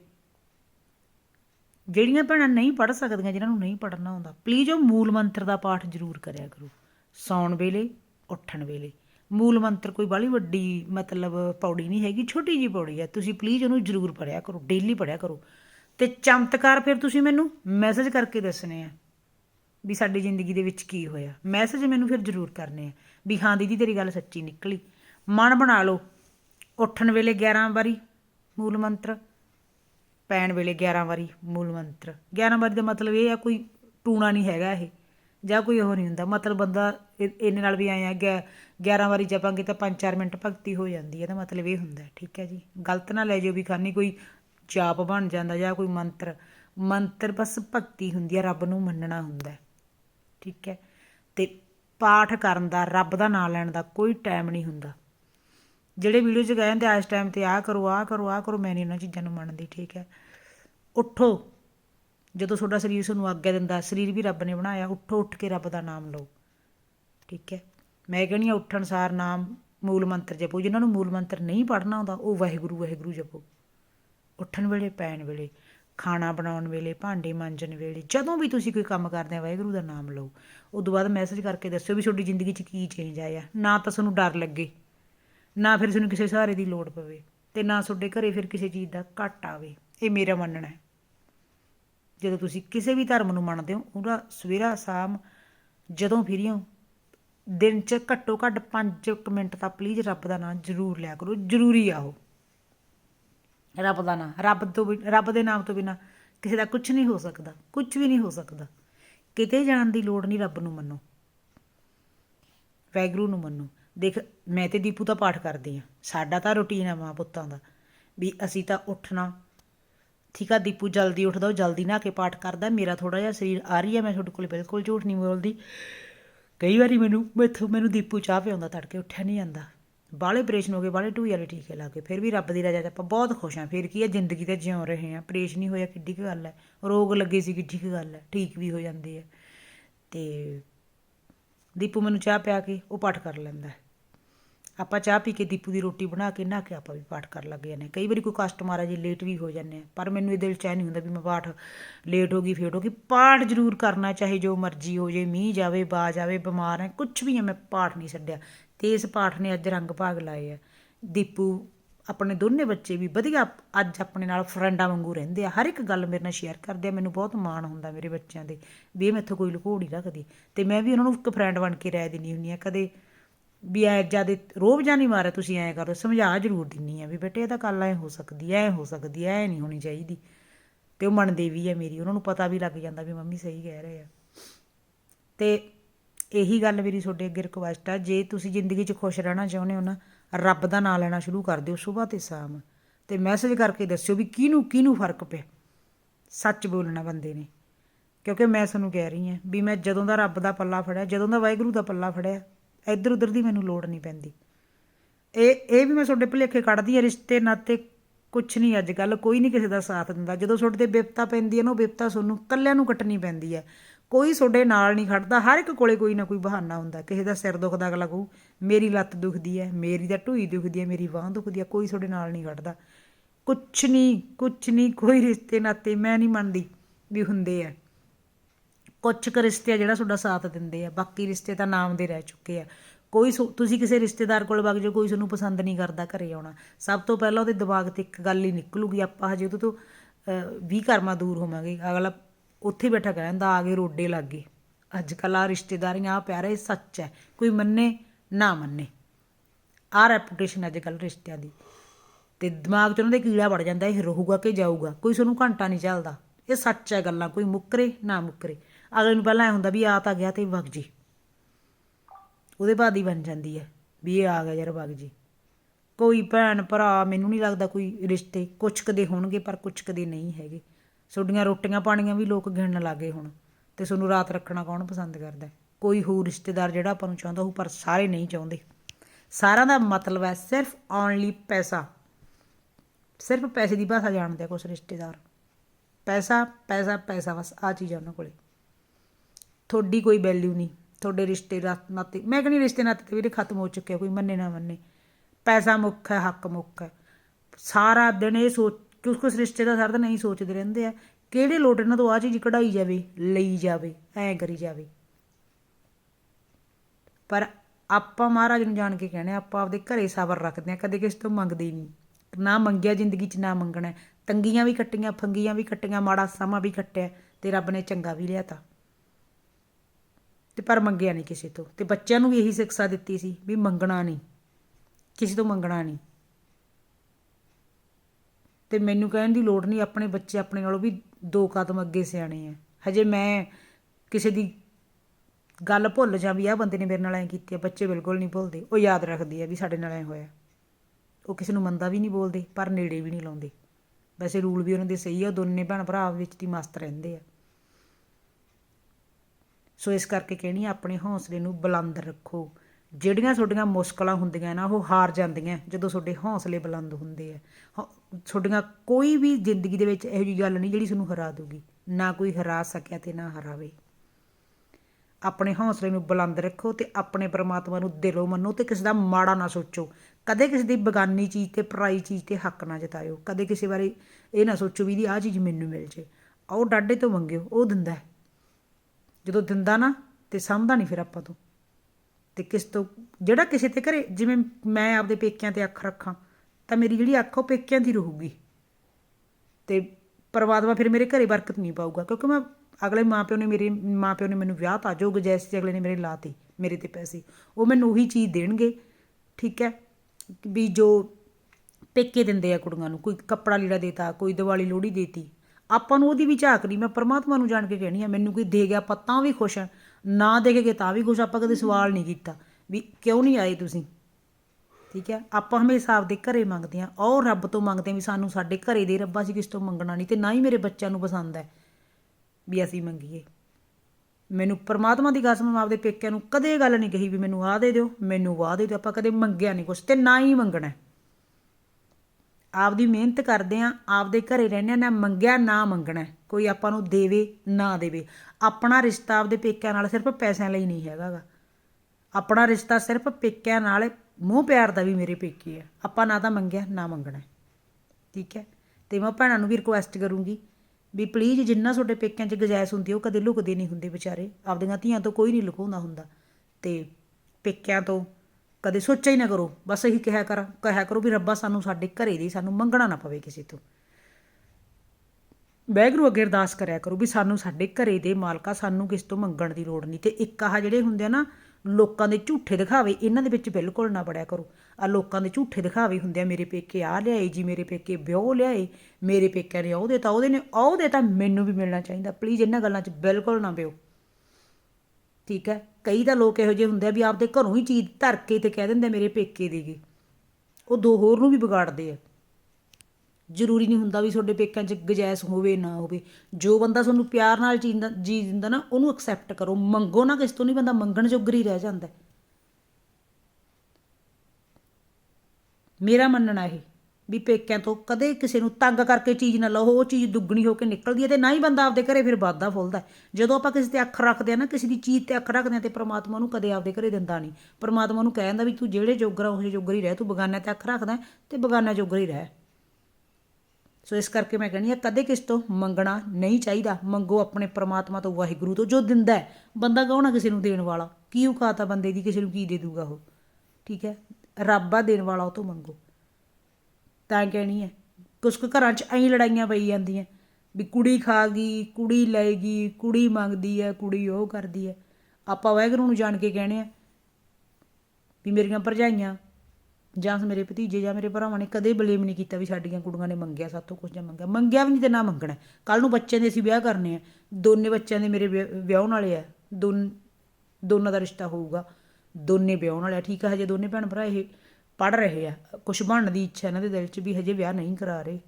ਜਿਹੜੀਆਂ ਭੈਣਾਂ ਨਹੀਂ ਪੜ੍ਹ ਸਕਦੀਆਂ, ਜਿਨ੍ਹਾਂ ਨੂੰ ਨਹੀਂ ਪੜ੍ਹਨਾ ਹੁੰਦਾ ਪਲੀਜ਼ ਉਹ ਮੂਲ ਮੰਤਰ ਦਾ ਪਾਠ ਜ਼ਰੂਰ ਕਰਿਆ ਕਰੋ। ਸੌਣ ਵੇਲੇ ਉੱਠਣ ਵੇਲੇ। ਮੂਲ ਮੰਤਰ ਕੋਈ ਬਾਲੀ ਵੱਡੀ ਮਤਲਬ ਪੌੜੀ ਨਹੀਂ ਹੈਗੀ, ਛੋਟੀ ਜੀ ਪੌੜੀ ਹੈ। ਤੁਸੀਂ ਪਲੀਜ਼ ਉਹਨੂੰ ਜ਼ਰੂਰ ਪੜਿਆ ਕਰੋ ਡੇਲੀ ਪੜਿਆ ਕਰੋ। ਤੇ ਚਮਤਕਾਰ ਫਿਰ ਤੁਸੀਂ ਮੈਨੂੰ ਮੈਸੇਜ ਕਰਕੇ ਦੱਸਣੇ ਆ ਵੀ ਸਾਡੀ ਜ਼ਿੰਦਗੀ ਦੇ ਵਿੱਚ ਕੀ ਹੋਇਆ। ਮੈਸੇਜ ਮੈਨੂੰ ਫਿਰ ਜ਼ਰੂਰ ਕਰਨੇ ਆ ਵੀ ਹਾਂ ਦੀਦੀ, ਤੇਰੀ ਗੱਲ ਸੱਚੀ ਨਿਕਲੀ। ਮਨ ਬਣਾ ਲਓ, ਉੱਠਣ ਵੇਲੇ 11 ਵਾਰੀ ਮੂਲ ਮੰਤਰ, ਪੈਣ ਵੇਲੇ 11 ਵਾਰੀ ਮੂਲ ਮੰਤਰ। 11 ਵਾਰੀ ਦਾ ਮਤਲਬ ਇਹ ਆ, ਕੋਈ ਟੂਣਾ ਨਹੀਂ ਹੈਗਾ ਇਹ, ਜਾਂ ਕੋਈ ਉਹ ਨਹੀਂ ਹੁੰਦਾ। ਮਤਲਬ ਬੰਦਾ ਇਹ- ਇਹਨੇ ਨਾਲ ਵੀ ਆਏ ਆ 11 ਵਾਰੀ ਜਪਾਂਗੇ ਤਾਂ 5-4 ਮਿੰਟ ਭਗਤੀ ਹੋ ਜਾਂਦੀ ਹੈ, ਇਹਦਾ ਮਤਲਬ ਇਹ ਹੁੰਦਾ ਠੀਕ ਹੈ ਜੀ। ਗਲਤ ਨਾ ਲੈ ਜਿਓ ਵੀ ਖਾਨੀ ਕੋਈ ਜਾਪ ਬਣ ਜਾਂਦਾ ਜਾਂ ਕੋਈ ਮੰਤਰ ਮੰਤਰ ਬਸ ਭਗਤੀ ਹੁੰਦੀ ਹੈ, ਰੱਬ ਨੂੰ ਮੰਨਣਾ ਹੁੰਦਾ ਠੀਕ ਹੈ। ਤੇ ਪਾਠ ਕਰਨ ਦਾ, ਰੱਬ ਦਾ ਨਾਮ ਲੈਣ ਦਾ ਕੋਈ ਟਾਈਮ ਨਹੀਂ ਹੁੰਦਾ। ਜਿਹੜੇ ਵੀਡੀਓ 'ਚ ਕਹਿੰਦੇ ਆ ਇਸ ਟਾਈਮ ਤੇ ਆਹ ਕਰੋ ਆਹ ਕਰੋ ਆਹ ਕਰੋ, ਮੈਂ ਨਹੀਂ ਇਹਨਾਂ ਚੀਜ਼ਾਂ ਨੂੰ ਮੰਨਦੀ, ਠੀਕ ਹੈ। ਉੱਠੋ, ਜਦੋਂ ਤੁਹਾਡਾ ਸਰੀਰ ਤੁਹਾਨੂੰ ਆਗਿਆ ਦਿੰਦਾ, ਸਰੀਰ ਵੀ ਰੱਬ ਨੇ ਬਣਾਇਆ, ਉੱਠੋ, ਉੱਠ ਕੇ ਰੱਬ ਦਾ ਨਾਮ ਲਓ। ਠੀਕ ਹੈ। ਮੈਂ ਕਹਿੰਦੀ ਹਾਂ ਉੱਠਣ ਸਾਰ ਨਾਮ ਮੂਲ ਮੰਤਰ ਜਪੋ। ਜਿਨ੍ਹਾਂ ਨੂੰ ਮੂਲ ਮੰਤਰ ਨਹੀਂ ਪੜ੍ਹਨਾ ਆਉਂਦਾ, ਉਹ ਵਾਹਿਗੁਰੂ ਵਾਹਿਗੁਰੂ ਜਪੋ। ਉੱਠਣ ਵੇਲੇ, ਪੈਣ ਵੇਲੇ, ਖਾਣਾ ਬਣਾਉਣ ਵੇਲੇ, ਭਾਂਡੇ ਮਾਂਜਣ ਵੇਲੇ, ਜਦੋਂ ਵੀ ਤੁਸੀਂ ਕੋਈ ਕੰਮ ਕਰਦੇ ਆ, ਵਾਹਿਗੁਰੂ ਦਾ ਨਾਮ ਲਓ। ਉਦੋਂ ਬਾਅਦ ਮੈਸੇਜ ਕਰਕੇ ਦੱਸਿਓ ਵੀ ਤੁਹਾਡੀ ਜ਼ਿੰਦਗੀ 'ਚ ਕੀ ਚੇਂਜ ਆਇਆ। ਨਾ ਤਾਂ ਤੁਹਾਨੂੰ ਡਰ ਲੱਗੇ, ਨਾ ਫਿਰ ਤੁਹਾਨੂੰ ਕਿਸੇ ਸਹਾਰੇ ਦੀ ਲੋੜ ਪਵੇ ਤੇ ਨਾ ਤੁਹਾਡੇ ਘਰੇ ਫਿਰ ਕਿਸੇ ਚੀਜ਼ ਦਾ ਘਟ ਆਵੇ। ਇਹ ਮੇਰਾ ਮੰਨਣਾ ਹੈ। ਜਦੋਂ ਤੁਸੀਂ ਕਿਸੇ ਵੀ ਧਰਮ ਨੂੰ ਮੰਨਦੇ ਹੋ, ਉਹਦਾ ਸਵੇਰਾ ਸ਼ਾਮ ਜਦੋਂ ਫਿਰੀ ਦਿਨ 'ਚ ਘੱਟੋ ਘੱਟ 5 ਮਿੰਟ ਤਾਂ ਪਲੀਜ਼ ਰੱਬ ਦਾ ਨਾਮ ਜ਼ਰੂਰ ਲਿਆ ਕਰੋ, ਜ਼ਰੂਰੀ ਆ ਉਹ। ਰੱਬ ਦਾ ਨਾਮ ਰੱਬ ਤੋਂ ਬਿਨ- ਰੱਬ ਦੇ ਨਾਮ ਤੋਂ ਬਿਨਾ ਕਿਸੇ ਦਾ ਕੁਝ ਨਹੀਂ ਹੋ ਸਕਦਾ ਕੁਝ ਵੀ ਨਹੀਂ ਹੋ ਸਕਦਾ। ਕਿਤੇ ਜਾਣ ਦੀ ਲੋੜ ਨਹੀਂ ਰੱਬ ਨੂੰ ਮੰਨੋ। ਵੈਗਰੂ ਨੂੰ ਮੰਨੋ। ਦੇਖ, ਮੈਂ ਤੇ ਦੀਪੂ ਤਾਂ ਪਾਠ ਕਰਦੇ ਆ। ਸਾਡਾ ਤਾਂ ਰੁਟੀਨ ਆ ਮਾਂ ਪੁੱਤਾਂ ਦਾ। ਵੀ ਅਸੀਂ ਤਾਂ ਉੱਠਣਾ। ਠੀਕ ਆ, ਦੀਪੂ ਜਲਦੀ ਉੱਠਦਾ, ਉਹ ਜਲਦੀ ਨਹਾ ਕੇ ਪਾਠ ਕਰਦਾ। ਮੇਰਾ ਥੋੜਾ ਜਿਹਾ ਸਰੀਰ ਆ ਰਹੀ ਹੈ ਮੈਂ ਤੁਹਾਡੇ ਕੋਲ ਬਿਲਕੁਲ ਝੂਠ ਨਹੀਂ ਬੋਲਦੀ। ਕਈ ਵਾਰੀ ਮੈਨੂੰ, ਮੈਥੋਂ ਮੈਨੂੰ ਦੀਪੂ ਚਾਹ ਪਿਆਉਂਦਾ, ਤੜਕੇ ਉੱਠਿਆ ਨਹੀਂ ਜਾਂਦਾ। ਬਾਹਲੇ ਆਪਰੇਸ਼ਨ ਹੋ ਗਏ, ਬਾਹਲੇ ਢੂਈ ਵਾਲੇ ਟੀਕੇ ਲਾ ਕੇ, ਫਿਰ ਵੀ ਰੱਬ ਦੀ ਰਜ਼ਾ 'ਚ ਆਪਾਂ ਬਹੁਤ ਖੁਸ਼ ਹਾਂ। ਫਿਰ ਕੀ ਹੈ ਜ਼ਿੰਦਗੀ ਤੇ ਜਿਉਂ ਰਹੇ ਹਾਂ। ਆਪਰੇਸ਼ਨ ਨਹੀਂ ਹੋਇਆ, ਕਿੱਡੀ ਕੁ ਗੱਲ ਹੈ। ਰੋਗ ਲੱਗੇ ਸੀ, ਕਿੱਡੀ ਕੁ ਗੱਲ ਹੈ। ਠੀਕ ਵੀ ਹੋ ਜਾਂਦੇ ਆ। ਤੇ ਦੀਪੂ ਮੈਨੂੰ ਚਾਹ ਪਿਆ ਕੇ ਉਹ ਪਾਠ ਕਰ ਲੈਂਦਾ ਆਪਾਂ ਚਾਹ ਪੀ ਕੇ ਦੀਪੂ ਦੀ ਰੋਟੀ ਬਣਾ ਕੇ, ਨਹਾ ਕੇ ਆਪਾਂ ਵੀ ਪਾਠ ਕਰਨ ਲੱਗ ਜਾਂਦੇ ਹਾਂ। ਕਈ ਵਾਰੀ ਕੋਈ ਕਸਟਮਰ ਆ ਜੀ ਲੇਟ ਵੀ ਹੋ ਜਾਂਦੇ ਆ। ਪਰ ਮੈਨੂੰ ਇਹ ਦਿਲ ਚ ਐਂ ਨਹੀਂ ਹੁੰਦਾ ਵੀ ਮੈਂ ਪਾਠ ਲੇਟ ਹੋ ਗਈ ਫੇਟ ਹੋ ਗਈ। ਪਾਠ ਜ਼ਰੂਰ ਕਰਨਾ ਚਾਹੇ ਜੋ ਮਰਜ਼ੀ ਹੋ ਜੇ, ਮੀਂਹ ਜਾਵੇ ਬਾ ਜਾਵੇ ਬਿਮਾਰ ਹੈ ਕੁਝ ਵੀ ਹੈ ਮੈਂ ਪਾਠ ਨਹੀਂ ਛੱਡਿਆ। ਤੇ ਇਸ ਪਾਠ ਨੇ ਅੱਜ ਰੰਗ ਭਾਗ ਲਾਏ ਆ। ਦੀਪੂ ਆਪਣੇ ਦੋਨੇ ਬੱਚੇ ਵੀ ਵਧੀਆ ਅੱਜ ਆਪਣੇ ਨਾਲ ਫਰੈਂਡਾਂ ਵਾਂਗੂ ਰਹਿੰਦੇ ਆ। ਹਰ ਇੱਕ ਗੱਲ ਮੇਰੇ ਨਾਲ ਸ਼ੇਅਰ ਕਰਦੇ ਆ। ਮੈਨੂੰ ਬਹੁਤ ਮਾਣ ਹੁੰਦਾ ਮੇਰੇ ਬੱਚਿਆਂ ਦੇ, ਵੀ ਇਹ ਮੈਥੋਂ ਕੋਈ ਲੁਕੋੜੀ ਰੱਖਦੀ। ਤੇ ਮੈਂ ਵੀ ਉਹਨਾਂ ਨੂੰ ਇੱਕ ਫਰੈਂਡ ਬਣ ਕੇ ਰਹਿ ਦਿੰਦੀ ਹੁੰਦੀ ਆ। ਕਦੇ ਵੀ ਐ ਜਿਆਦੇ ਰੋਬ ਜਾਂ ਨਹੀਂ ਮਾਰਿਆ, ਤੁਸੀਂ ਐਂ ਕਰੋ ਸਮਝਾ ਜ਼ਰੂਰ ਦਿੰਨੀ ਆ ਵੀ ਬੇਟੇ ਇਹ ਤਾਂ ਗੱਲ ਐ ਹੋ ਸਕਦੀ ਐ ਹੋ ਸਕਦੀ ਐ ਨਹੀਂ ਹੋਣੀ ਚਾਹੀਦੀ। ਤੇ ਉਹ ਮੰਨਦੇ ਵੀ ਆ ਮੇਰੀ, ਉਹਨਾਂ ਨੂੰ ਪਤਾ ਵੀ ਲੱਗ ਜਾਂਦਾ ਵੀ ਮੰਮੀ ਸਹੀ ਕਹਿ ਰਹੇ ਆ। ਤੇ ਇਹੀ ਗੱਲ ਮੇਰੀ ਤੁਹਾਡੇ ਅੱਗੇ ਰਿਕੁਐਸਟ ਆ, ਜੇ ਤੁਸੀਂ ਜ਼ਿੰਦਗੀ 'ਚ ਖੁਸ਼ ਰਹਿਣਾ ਚਾਹੁੰਦੇ ਹੋ ਨਾ, ਰੱਬ ਦਾ ਨਾਮ ਲੈਣਾ ਸ਼ੁਰੂ ਕਰ ਦਿਓ ਸਵੇਰ ਤੇ ਸ਼ਾਮ। ਤੇ ਮੈਸੇਜ ਕਰਕੇ ਦੱਸਿਓ ਵੀ ਕਿਹਨੂੰ ਕਿਹਨੂੰ ਫ਼ਰਕ ਪਿਆ। ਸੱਚ ਬੋਲਣਾ ਬੰਦੇ ਨੇ। ਕਿਉਂਕਿ ਮੈਂ ਤੁਹਾਨੂੰ ਕਹਿ ਰਹੀ ਹਾਂ ਵੀ ਮੈਂ ਜਦੋਂ ਦਾ ਰੱਬ ਦਾ ਪੱਲਾ ਫੜਿਆ, ਜਦੋਂ ਦਾ ਵਾਹਿਗੁਰੂ ਦਾ ਪੱਲਾ ਫੜਿਆ ਇੱਧਰ ਉੱਧਰ ਦੀ ਮੈਨੂੰ ਲੋੜ ਨਹੀਂ ਪੈਂਦੀ। ਇਹ ਇਹ ਵੀ ਮੈਂ ਤੁਹਾਡੇ ਭੁਲੇਖੇ ਕੱਢਦੀ ਆ ਰਿਸ਼ਤੇ ਨਾਤੇ ਕੁਛ ਨਹੀਂ ਅੱਜ ਕੱਲ ਕੋਈ ਨਹੀਂ ਕਿਸੇ ਦਾ ਸਾਥ ਦਿੰਦਾ। ਜਦੋਂ ਤੁਹਾਡੇ ਤੇ ਬਿਪਤਾ ਪੈਂਦੀ ਹੈ ਨਾ, ਉਹ ਬਿਪਤਾ ਤੁਹਾਨੂੰ ਕੱਲਿਆਂ ਨੂੰ ਕੱਟਣੀ ਪੈਂਦੀ ਹੈ। ਕੋਈ ਤੁਹਾਡੇ ਨਾਲ ਨਹੀਂ ਖੜਦਾ, ਹਰ ਇੱਕ ਕੋਲੇ ਕੋਈ ਨਾ ਕੋਈ ਬਹਾਨਾ ਹੁੰਦਾ। ਕਿਸੇ ਦਾ ਸਿਰ ਦੁਖਦਾ, ਅਗਲਾ ਕਹੂ, ਮੇਰੀ ਲੱਤ ਦੁਖਦੀ ਹੈ, ਮੇਰੀ ਤਾਂ ਢੂਈ ਦੁਖਦੀ ਹੈ, ਮੇਰੀ ਬਾਂਹ ਦੁਖਦੀ ਹੈ। ਕੋਈ ਤੁਹਾਡੇ ਨਾਲ ਨਹੀਂ ਖੜਦਾ। ਕੁਛ ਨਹੀਂ ਕੁਛ ਨਹੀਂ, ਕੋਈ ਰਿਸ਼ਤੇ ਨਾਤੇ ਮੈਂ ਨਹੀਂ ਮੰਨਦੀ ਵੀ ਹੁੰਦੇ ਆ। ਕੁਛ ਕੁ ਰਿਸ਼ਤੇ ਆ ਜਿਹੜਾ ਤੁਹਾਡਾ ਸਾਥ ਦਿੰਦੇ ਆ, ਬਾਕੀ ਰਿਸ਼ਤੇ ਤਾਂ ਨਾਮ ਦੇ ਰਹਿ ਚੁੱਕੇ ਆ। ਕੋਈ ਸੋ- ਤੁਸੀਂ ਕਿਸੇ ਰਿਸ਼ਤੇਦਾਰ ਕੋਲ ਵਗ ਜਾਓ, ਕੋਈ ਤੁਹਾਨੂੰ ਪਸੰਦ ਨਹੀਂ ਕਰਦਾ ਘਰੇ ਆਉਣਾ। ਸਭ ਤੋਂ ਪਹਿਲਾਂ ਉਹਦੇ ਦਿਮਾਗ ਤੇ ਇੱਕ ਗੱਲ ਹੀ ਨਿਕਲੂਗੀ, ਆਪਾਂ ਹਜੇ ਉਹਦੇ ਤੋਂ 20 ਕਰਮਾ ਦੂਰ ਹੋਵਾਂਗੇ। ਅਗਲਾ ਉੱਥੇ ਬੈਠਾ ਕਹਿੰਦਾ, ਆ ਗਏ ਰੋਡੇ ਲੱਗ। ਗਏ ਅੱਜ ਕੱਲ ਆ ਰਿਸ਼ਤੇਦਾਰੀਆਂ ਆ ਪਿਆਰਾ, ਇਹ ਸੱਚ ਹੈ। ਕੋਈ ਮੰਨੇ, ਨਾ ਮੰਨੇ। ਆ ਰੈਪੂਟੇਸ਼ਨ ਅੱਜ ਕੱਲ ਰਿਸ਼ਤਿਆਂ ਦੀ। ਤੇ ਦਿਮਾਗ 'ਚ ਉਹਨਾਂ ਦੇ ਕੀੜਾ ਵੜ ਜਾਂਦਾ, ਇਹ ਰਹੂਗਾ ਕਿ ਜਾਊਗਾ। ਕੋਈ ਤੁਹਾਨੂੰ ਘੰਟਾ ਨਹੀਂ ਚੱਲਦਾ। ਇਹ ਸੱਚ ਹੈ ਗੱਲਾਂ, ਕੋਈ ਮੁੱਕਰੇ, ਨਾ ਮੁੱਕਰੇ। ਅਗਲੇ ਨੂੰ ਪਹਿਲਾਂ ਐ ਹੁੰਦਾ ਵੀ ਆ ਤਾਂ ਗਿਆ ਤੇ ਵਗ ਜੀ। ਉਹਦੇ ਬਾਅਦ ਹੀ ਬਣ ਜਾਂਦੀ ਹੈ ਵੀ ਇਹ ਆ ਗਿਆ ਯਾਰ ਵਗ ਜੀ। ਕੋਈ ਭੈਣ ਭਰਾ ਮੈਨੂੰ ਨਹੀਂ ਲੱਗਦਾ ਕੋਈ ਰਿਸ਼ਤੇ ਕੁਛ ਕਦੇ ਹੋਣਗੇ ਪਰ ਕੁਛ ਕਦੇ ਨਹੀਂ ਹੈਗੇ। ਤੁਹਾਡੀਆਂ ਰੋਟੀਆਂ ਪਾਣੀਆਂ ਵੀ ਲੋਕ ਗਿਣਨ ਲੱਗੇ ਹੁਣ ਤੇ ਤੁਹਾਨੂੰ ਰਾਤ ਰੱਖਣਾ ਕੌਣ ਪਸੰਦ ਕਰਦਾ? ਕੋਈ ਹੋਰ ਰਿਸ਼ਤੇਦਾਰ ਜਿਹੜਾ ਆਪਾਂ ਨੂੰ ਚਾਹੁੰਦਾ ਉਹ ਪਰ ਸਾਰੇ ਨਹੀਂ ਚਾਹੁੰਦੇ। ਸਾਰਿਆਂ ਦਾ ਮਤਲਬ ਹੈ ਸਿਰਫ ਓਨਲੀ ਪੈਸਾ। ਸਿਰਫ ਪੈਸੇ ਦੀ ਭਾਸ਼ਾ ਜਾਣਦੇ ਆ ਕੁਛ ਰਿਸ਼ਤੇਦਾਰ। ਪੈਸਾ ਪੈਸਾ ਪੈਸਾ ਬਸ ਆ ਚੀਜ਼ ਆ ਉਹਨਾਂ ਕੋਲੇ। ਤੁਹਾਡੀ ਕੋਈ ਵੈਲਿਊ ਨਹੀਂ, ਤੁਹਾਡੇ ਰਿਸ਼ਤੇ ਦਾ ਨਾਤੇ, ਮੈਂ ਕਹਿੰਦੀ ਰਿਸ਼ਤੇ ਨਾਤੇ ਤੇ ਵੀਰੇ ਖਤਮ ਹੋ ਚੁੱਕਿਆ, ਕੋਈ ਮੰਨੇ ਨਾ ਮੰਨੇ। ਪੈਸਾ ਮੁੱਖ ਹੈ, ਹੱਕ ਮੁੱਖ ਹੈ। ਸਾਰਾ ਦਿਨ ਇਹ ਸੋਚ ਕੁਝ ਕੁਝ ਰਿਸ਼ਤੇ ਦਾ ਸਾਰਾ ਦਿਨ ਨਹੀਂ ਸੋਚਦੇ ਰਹਿੰਦੇ ਆ, ਕਿਹੜੇ ਲੋਟ ਇਹਨਾਂ ਤੋਂ ਆ ਚੀਜ਼ ਕਢਾਈ ਜਾਵੇ, ਲਈ ਜਾਵੇ, ਐਂ ਕਰੀ ਜਾਵੇ। ਪਰ ਆਪਾਂ ਮਹਾਰਾਜ ਨੂੰ ਜਾਣ ਕੇ ਕਹਿੰਦੇ ਆਪਾਂ ਆਪਦੇ ਘਰੇ ਸਬਰ ਰੱਖਦੇ ਆ, ਕਦੇ ਕਿਸੇ ਤੋਂ ਮੰਗਦੇ ਹੀ ਨਹੀਂ। ਨਾ ਮੰਗਿਆ ਜ਼ਿੰਦਗੀ 'ਚ, ਨਾ ਮੰਗਣਾ। ਤੰਗੀਆਂ ਵੀ ਕੱਟੀਆਂ, ਫੰਗੀਆਂ ਵੀ ਕੱਟੀਆਂ, ਮਾੜਾ ਸਮਾਂ ਵੀ ਕੱਟਿਆ ਤੇ ਰੱਬ ਨੇ ਚੰਗਾ ਵੀ ਲਿਆਤਾ। ਤੇ ਪਰ ਮੰਗਿਆ ਨਹੀਂ ਕਿਸੇ ਤੋਂ। ਤੇ ਬੱਚਿਆਂ ਨੂੰ ਵੀ ਇਹੀ ਸਿੱਖਿਆ ਦਿੱਤੀ ਸੀ ਵੀ ਮੰਗਣਾ ਨਹੀਂ। ਕਿਸੇ ਤੋਂ ਮੰਗਣਾ ਨਹੀਂ। ਤੇ ਮੈਨੂੰ ਕਹਿਣ ਦੀ ਲੋੜ ਨਹੀਂ, ਆਪਣੇ ਬੱਚੇ ਆਪਣੇ ਨਾਲੋਂ ਵੀ ਦੋ ਕਦਮ ਅੱਗੇ ਸਿਆਣੇ ਆ। ਹਜੇ ਮੈਂ ਕਿਸੇ ਦੀ ਗੱਲ ਭੁੱਲ ਜਾਂ ਵੀ ਆਹ ਬੰਦੇ ਨੇ ਮੇਰੇ ਨਾਲ ਐ ਕੀਤੀ ਆ, ਬੱਚੇ ਬਿਲਕੁਲ ਨਹੀਂ ਭੁੱਲਦੇ। ਉਹ ਯਾਦ ਰੱਖਦੇ ਆ ਵੀ ਸਾਡੇ ਨਾਲ ਐ ਹੋਇਆ। ਉਹ ਕਿਸੇ ਨੂੰ ਮੰਦਾ ਵੀ ਨਹੀਂ ਬੋਲਦੇ, ਪਰ ਨੇੜੇ ਵੀ ਨਹੀਂ ਲਾਉਂਦੇ। ਵੈਸੇ ਰੂਲ ਵੀ ਉਹਨਾਂ ਦੇ ਸਹੀ ਆ, ਉਹ ਦੋਨੇ ਭੈਣ ਭਰਾ ਵਿੱਚ ਦੀ ਮਸਤ ਰਹਿੰਦੇ ਆ। ਸੋ ਇਸ ਕਰਕੇ ਕਹਿਣੀ ਆਪਣੇ ਹੌਸਲੇ ਨੂੰ ਬੁਲੰਦ ਰੱਖੋ। ਜਿਹੜੀਆਂ ਤੁਹਾਡੀਆਂ ਮੁਸ਼ਕਲਾਂ ਹੁੰਦੀਆਂ ਨਾ, ਉਹ ਹਾਰ ਜਾਂਦੀਆਂ, ਜਦੋਂ ਤੁਹਾਡੇ ਹੌਸਲੇ ਬੁਲੰਦ ਹੁੰਦੇ ਆ। ਹੌ- ਤੁਹਾਡੀਆਂ ਕੋਈ ਵੀ ਜ਼ਿੰਦਗੀ ਦੇ ਵਿੱਚ ਇਹੋ ਜਿਹੀ ਗੱਲ ਨਹੀਂ ਜਿਹੜੀ ਤੁਹਾਨੂੰ ਹਰਾ ਦੂਗੀ ਨਾ ਕੋਈ ਹਰਾ ਸਕਿਆ ਤੇ ਨਾ ਹਰਾਵੇ। ਆਪਣੇ ਹੌਸਲੇ ਨੂੰ ਬੁਲੰਦ ਰੱਖੋ ਤੇ ਆਪਣੇ ਪਰਮਾਤਮਾ ਨੂੰ ਦਿਲੋਂ ਮੰਨੋ ਤੇ ਕਿਸੇ ਦਾ ਮਾੜਾ ਨਾ ਸੋਚੋ। ਕਦੇ ਕਿਸੇ ਦੀ ਬਗਾਨੀ ਚੀਜ਼ ਤੇ, ਪਰਾਈ ਚੀਜ਼ ਤੇ ਹੱਕ ਨਾ ਜਤਾਇਓ। ਕਦੇ ਕਿਸੇ ਬਾਰੇ ਇਹ ਨਾ ਸੋਚੋ ਵੀ ਦੀ ਆਹ ਚੀਜ਼ ਮੈਨੂੰ ਮਿਲ ਜੇ। ਆਓ ਡਾਡੇ ਤੋਂ ਮੰਗਿਓ, ਉਹ ਦਿੰਦਾ ਹੈ। ਜਦੋਂ ਦਿੰਦਾ ਨਾ ਤੇ ਸਮਝਦਾ ਨਹੀਂ ਫਿਰ ਆਪਾਂ ਤੋਂ। ਤੇ ਕਿਸ ਤੋਂ, ਜਿਹੜਾ ਕਿਸੇ ਤੇ ਘਰੇ ਜਿਵੇਂ ਮੈਂ ਆਪਦੇ ਪੇਕਿਆਂ ਤੇ ਅੱਖ ਰੱਖਾਂ, ਤਾਂ ਮੇਰੀ ਜਿਹੜੀ ਅੱਖ ਉਹ ਪੇਕਿਆਂ ਦੀ ਰਹੂਗੀ। ਤੇ ਪਰਮਾਤਮਾ ਫਿਰ ਮੇਰੇ ਘਰੇ ਬਰਕਤ ਨਹੀਂ ਪਾਊਗਾ, ਕਿਉਂਕਿ ਮੈਂ ਅਗਲੇ ਮਾਪਿਓ ਨੇ ਮੇਰੇ, ਮਾਪਿਓ ਨੇ ਮੈਨੂੰ ਵਿਆਹ ਤਾ ਜੋ ਗੁਜੈਸ ਅਗਲੇ ਨੇ ਮੇਰੇ ਲਾਤੀ, ਮੇਰੇ ਤੇ ਪੈਸੇ। ਉਹ ਮੈਨੂੰ ਉਹੀ ਚੀਜ਼ ਦੇਣਗੇ, ਠੀਕ ਹੈ? ਵੀ ਜੋ ਪੇਕੇ ਦਿੰਦੇ ਆ ਕੁੜੀਆਂ ਨੂੰ, ਕੋਈ ਕੱਪੜਾ ਲੀੜਾ ਦੇਤਾ, ਕੋਈ ਦੀਵਾਲੀ ਲੋਹੜੀ ਦੇਤੀ ਆਪਾਂ ਨੂੰ ਉਹਦੀ ਵੀ ਝਾਕ ਨਹੀਂ, ਮੈਂ ਪਰਮਾਤਮਾ ਨੂੰ ਜਾਣ ਕੇ ਕਹਿਣੀ ਆ, ਮੈਨੂੰ ਕੋਈ ਦੇ ਗਿਆ, ਆਪਾਂ ਤਾਂ ਵੀ ਖੁਸ਼ ਆ, ਨਾ ਦੇ ਕੇ ਤਾਂ ਵੀ ਖੁਸ਼ ਆਪਾਂ ਕਦੇ ਸਵਾਲ ਨਹੀਂ ਕੀਤਾ ਵੀ ਕਿਉਂ ਨਹੀਂ ਆਏ ਤੁਸੀਂ? ਠੀਕ ਹੈ ਆਪਾਂ ਹਮੇਸ਼ਾ ਆਪਦੇ ਘਰੇ ਮੰਗਦੇ ਆ, ਔਰ ਰੱਬ ਤੋਂ ਮੰਗਦੇ ਆ ਵੀ ਸਾਨੂੰ ਸਾਡੇ ਘਰੇ ਦੇ ਰੱਬਾ ਸੀ ਕਿਸ ਤੋਂ ਮੰਗਣਾ ਨਹੀਂ ਤੇ ਨਾ ਹੀ ਮੇਰੇ ਬੱਚਿਆਂ ਨੂੰ ਪਸੰਦ ਹੈ ਵੀ ਅਸੀਂ ਮੰਗੀਏ। ਮੈਨੂੰ ਪਰਮਾਤਮਾ ਦੀ ਕਸਮ, ਮੈਂ ਆਪਦੇ ਪੇਕਿਆਂ ਨੂੰ ਕਦੇ ਗੱਲ ਨਹੀਂ ਕਹੀ ਵੀ ਮੈਨੂੰ ਆਹ ਦੇ ਦਿਓ, ਮੈਨੂੰ ਵਾਹ ਦੇ ਦਿਓ, ਆਪਾਂ ਕਦੇ ਮੰਗਿਆ ਨਹੀਂ ਕੁਛ ਤੇ ਨਾ ਹੀ ਮੰਗਣਾ। ਆਪਦੀ ਮਿਹਨਤ ਕਰਦੇ ਆ, ਆਪਦੇ ਘਰੇ ਰਹਿੰਦੇ ਆ, ਨਾ ਮੰਗਿਆ, ਨਾ ਮੰਗਣਾ। ਕੋਈ ਆਪਾਂ ਨੂੰ ਦੇਵੇ, ਨਾ ਦੇਵੇ। ਆਪਣਾ ਰਿਸ਼ਤਾ ਆਪਦੇ ਪੇਕਿਆਂ ਨਾਲ ਸਿਰਫ ਪੈਸਿਆਂ ਲਈ ਨਹੀਂ ਹੈਗਾ ਗਾ ਆਪਣਾ ਰਿਸ਼ਤਾ ਸਿਰਫ ਪੇਕਿਆਂ ਨਾਲ, ਮੋਹ ਪਿਆਰ ਦਾ ਵੀ ਮੇਰੇ ਪੇਕੇ ਆ। ਆਪਾਂ ਨਾ ਤਾਂ ਮੰਗਿਆ, ਨਾ ਮੰਗਣਾ। ਠੀਕ ਹੈ? ਤੇ ਮੈਂ ਭੈਣਾਂ ਨੂੰ ਵੀ ਰਿਕੁਐਸਟ ਕਰੂੰਗੀ ਵੀ ਪਲੀਜ਼ ਜਿੰਨਾ ਤੁਹਾਡੇ ਪੇਕਿਆਂ 'ਚ ਗੁਜਾਇਸ਼ ਹੁੰਦੀ ਉਹ ਕਦੇ ਲੁਕਦੇ ਨਹੀਂ ਹੁੰਦੇ ਵਿਚਾਰੇ। ਆਪਦੀਆਂ ਧੀਆਂ ਤੋਂ ਕੋਈ ਨਹੀਂ ਲੁਕਾਉਂਦਾ ਹੁੰਦਾ। ਤੇ ਪੇਕਿਆਂ ਤੋਂ ਕਦੇ ਸੋਚਿਆ ਹੀ ਨਾ ਕਰੋ। ਬਸ ਇਹੀ ਕਿਹਾ ਕਰ, ਕਿਹਾ ਕਰੋ ਵੀ ਰੱਬਾ ਸਾਨੂੰ ਸਾਡੇ ਘਰੇ ਦੇ ਸਾਨੂੰ ਮੰਗਣਾ ਨਾ ਪਵੇ ਕਿਸੇ ਤੋਂ। ਵੈਗਰੂ ਅੱਗੇ ਅਰਦਾਸ ਕਰਿਆ ਕਰੋ ਵੀ ਸਾਨੂੰ ਸਾਡੇ ਘਰੇ ਦੇ ਮਾਲਕਾ ਸਾਨੂੰ ਕਿਸ ਤੋਂ ਮੰਗਣ ਦੀ ਲੋੜ ਨਹੀਂ। ਤੇ ਇੱਕ ਆਹ ਜਿਹੜੇ ਹੁੰਦੇ ਆ ਨਾ, ਲੋਕਾਂ ਦੇ ਝੂਠੇ ਦਿਖਾਵੇ, ਇਹਨਾਂ ਦੇ ਵਿੱਚ ਬਿਲਕੁਲ ਨਾ ਪੜਿਆ ਕਰੋ। ਆ ਲੋਕਾਂ ਦੇ ਝੂਠੇ ਦਿਖਾਵੇ ਹੁੰਦੇ ਆ, ਮੇਰੇ ਪੇਕੇ ਆ ਲਿਆਏ ਜੀ, ਮੇਰੇ ਪੇਕੇ ਵਿਆਹ ਲਿਆਏ, ਮੇਰੇ ਪੇਕਿਆਂ ਨੇ ਉਹਦੇ ਤਾਂ ਉਹਦੇ ਨੇ ਉਹਦੇ ਤਾਂ ਮੈਨੂੰ ਵੀ ਮਿਲਣਾ ਚਾਹੀਦਾ। ਪਲੀਜ਼ ਇਹਨਾਂ ਗੱਲਾਂ 'ਚ ਬਿਲਕੁਲ ਨਾ ਪਿਓ। ਠੀਕ ਹੈ। ਕਈ ਤਾਂ ਲੋਕ ਇਹੋ ਜਿਹੇ ਹੁੰਦੇ ਆ ਵੀ ਆਪਦੇ ਘਰੋਂ ਹੀ ਚੀਜ਼ ਧਰ ਕੇ ਤੇ ਕਹਿ ਦਿੰਦੇ ਮੇਰੇ ਪੇਕੇ ਦੇਗੇ ਉਹ ਦੋ ਹੋਰ ਨੂੰ ਵੀ ਵਿਗਾੜਦੇ ਆ। ਜ਼ਰੂਰੀ ਨਹੀਂ ਹੁੰਦਾ ਵੀ ਤੁਹਾਡੇ ਪੇਕਿਆਂ 'ਚ ਗਜੈਸ ਹੋਵੇ ਨਾ ਹੋਵੇ। ਜੋ ਬੰਦਾ ਤੁਹਾਨੂੰ ਪਿਆਰ ਨਾਲ ਜੀਂਦਾ ਜੀ ਦਿੰਦਾ ਨਾ, ਉਹਨੂੰ ਐਕਸੈਪਟ ਕਰੋ। ਮੰਗੋ ਨਾ ਕਿਸ ਤੋਂ ਨਹੀਂ, ਬੰਦਾ ਮੰਗਣ ਜੋਗਰ ਹੀ ਰਹਿ ਜਾਂਦਾ ਮੇਰਾ ਮੰਨਣਾ ਇਹ। ਵੀ ਪੇਕਿਆਂ ਤੋਂ ਕਦੇ ਕਿਸੇ ਨੂੰ ਤੰਗ ਕਰਕੇ ਚੀਜ਼ ਨਾ ਲਓ, ਉਹ ਚੀਜ਼ ਦੁੱਗਣੀ ਹੋ ਕੇ ਨਿਕਲਦੀ ਹੈ ਤੇ ਨਾ ਹੀ ਬੰਦਾ ਆਪਦੇ ਘਰੇ ਫਿਰ ਵਾਧਾ ਫੁੱਲਦਾ ਜਦੋਂ ਆਪਾਂ ਕਿਸੇ ਤੇ ਅੱਖ ਰੱਖਦੇ ਆ ਨਾ, ਕਿਸੇ ਦੀ ਚੀਜ਼ ਤੇ ਅੱਖ ਰੱਖਦੇ ਆ ਤੇ ਪ੍ਰਮਾਤਮਾ ਨੂੰ ਕਦੇ ਆਪਦੇ ਘਰੇ ਦਿੰਦਾ ਨਹੀਂ। ਪ੍ਰਮਾਤਮਾ ਨੂੰ ਕਹਿੰਦਾ ਵੀ ਤੂੰ ਜਿਹੜੇ ਜੋਗਰਾ ਉਹ ਜੋਗਰ ਹੀ ਰਹਿ, ਤੂੰ ਬਗਾਨਾ ਤੇ ਅੱਖ ਰੱਖਦਾ ਹੈ ਤੇ ਬਗਾਨਾ ਜੋਗਰ ਹੀ ਰਹਿ। ਸੋ ਇਸ ਕਰਕੇ ਮੈਂ ਕਹਿੰਦੀ ਆ ਕਦੇ ਕਿਸ ਤੋਂ ਮੰਗਣਾ ਨਹੀਂ ਚਾਹੀਦਾ। ਮੰਗੋ ਆਪਣੇ ਪ੍ਰਮਾਤਮਾ ਤੋਂ, ਵਾਹਿਗੁਰੂ ਤੋਂ, ਜੋ ਦਿੰਦਾ ਹੈ। ਬੰਦਾ ਕੌਣ ਆ ਕਿਸੇ ਨੂੰ ਦੇਣ ਵਾਲਾ। ਕੀ ਔਕਾਤ ਆ ਬੰਦੇ ਦੀ, ਕਿਸੇ ਨੂੰ ਕੀ ਦੇ ਦੂਗਾ ਉਹ? ਠੀਕ ਹੈ? ਰੱਬ ਆ ਦੇਣ ਵਾਲਾ, ਉਹ ਤੋਂ ਮੰਗੋ। ਤਾਂ ਕਹਿਣੀ ਹੈ। ਕੁਛ ਕੁ ਘਰਾਂ 'ਚ ਐਂ ਲੜਾਈਆਂ ਪਈ ਜਾਂਦੀਆਂ। ਵੀ ਕੁੜੀ ਖਾ ਗਈ, ਕੁੜੀ ਲੈ ਗਈ, ਕੁੜੀ ਮੰਗਦੀ ਹੈ, ਕੁੜੀ ਉਹ ਕਰਦੀ ਹੈ। ਆਪਾਂ ਵਾਹਿਗੁਰੂ ਨੂੰ ਜਾਣ ਕੇ ਕਹਿਣੇ ਆ ਵੀ ਮੇਰੀਆਂ ਭਰਜਾਈਆਂ ਜਾਂ ਮੇਰੇ ਭਤੀਜੇ ਜਾਂ ਮੇਰੇ ਭਰਾਵਾਂ ਨੇ ਕਦੇ ਬਲੇਮ ਨਹੀਂ ਕੀਤਾ ਵੀ ਸਾਡੀਆਂ ਕੁੜੀਆਂ ਨੇ ਮੰਗਿਆ ਸਾਥੋਂ ਕੁਝ ਜਾਂ ਮੰਗਿਆ। ਮੰਗਿਆ ਵੀ ਨਹੀਂ ਤੇ ਨਾ ਮੰਗਣਾ। ਕੱਲ ਨੂੰ ਬੱਚਿਆਂ ਦੇ ਅਸੀਂ ਵਿਆਹ ਕਰਨੇ ਆ। ਦੋਨੇ ਬੱਚਿਆਂ ਦੇ ਮੇਰੇ ਵਿਆਹ- ਵਿਆਹੁਣ ਵਾਲੇ ਆ। ਦੋਨ, ਦੋਨਾਂ ਦਾ ਰਿਸ਼ਤਾ ਹੋਊਗਾ। ਦੋਨੇ ਵਿਆਹੁਣ ਵਾਲੇ ਠੀਕ ਆ, ਹਜੇ ਦੋਨੇ ਭੈਣ ਭਰਾ ਇਹ ਪੜ ਰਹੇ ਆ ਕੁਝ ਬਣਨ ਦੀ ਇੱਛਾ ਇਹਨਾਂ ਦੇ ਦਿਲ 'ਚ ਵੀ ਹਜੇ ਵਿਆਹ ਨਹੀਂ ਕਰਾ ਰਹੇ।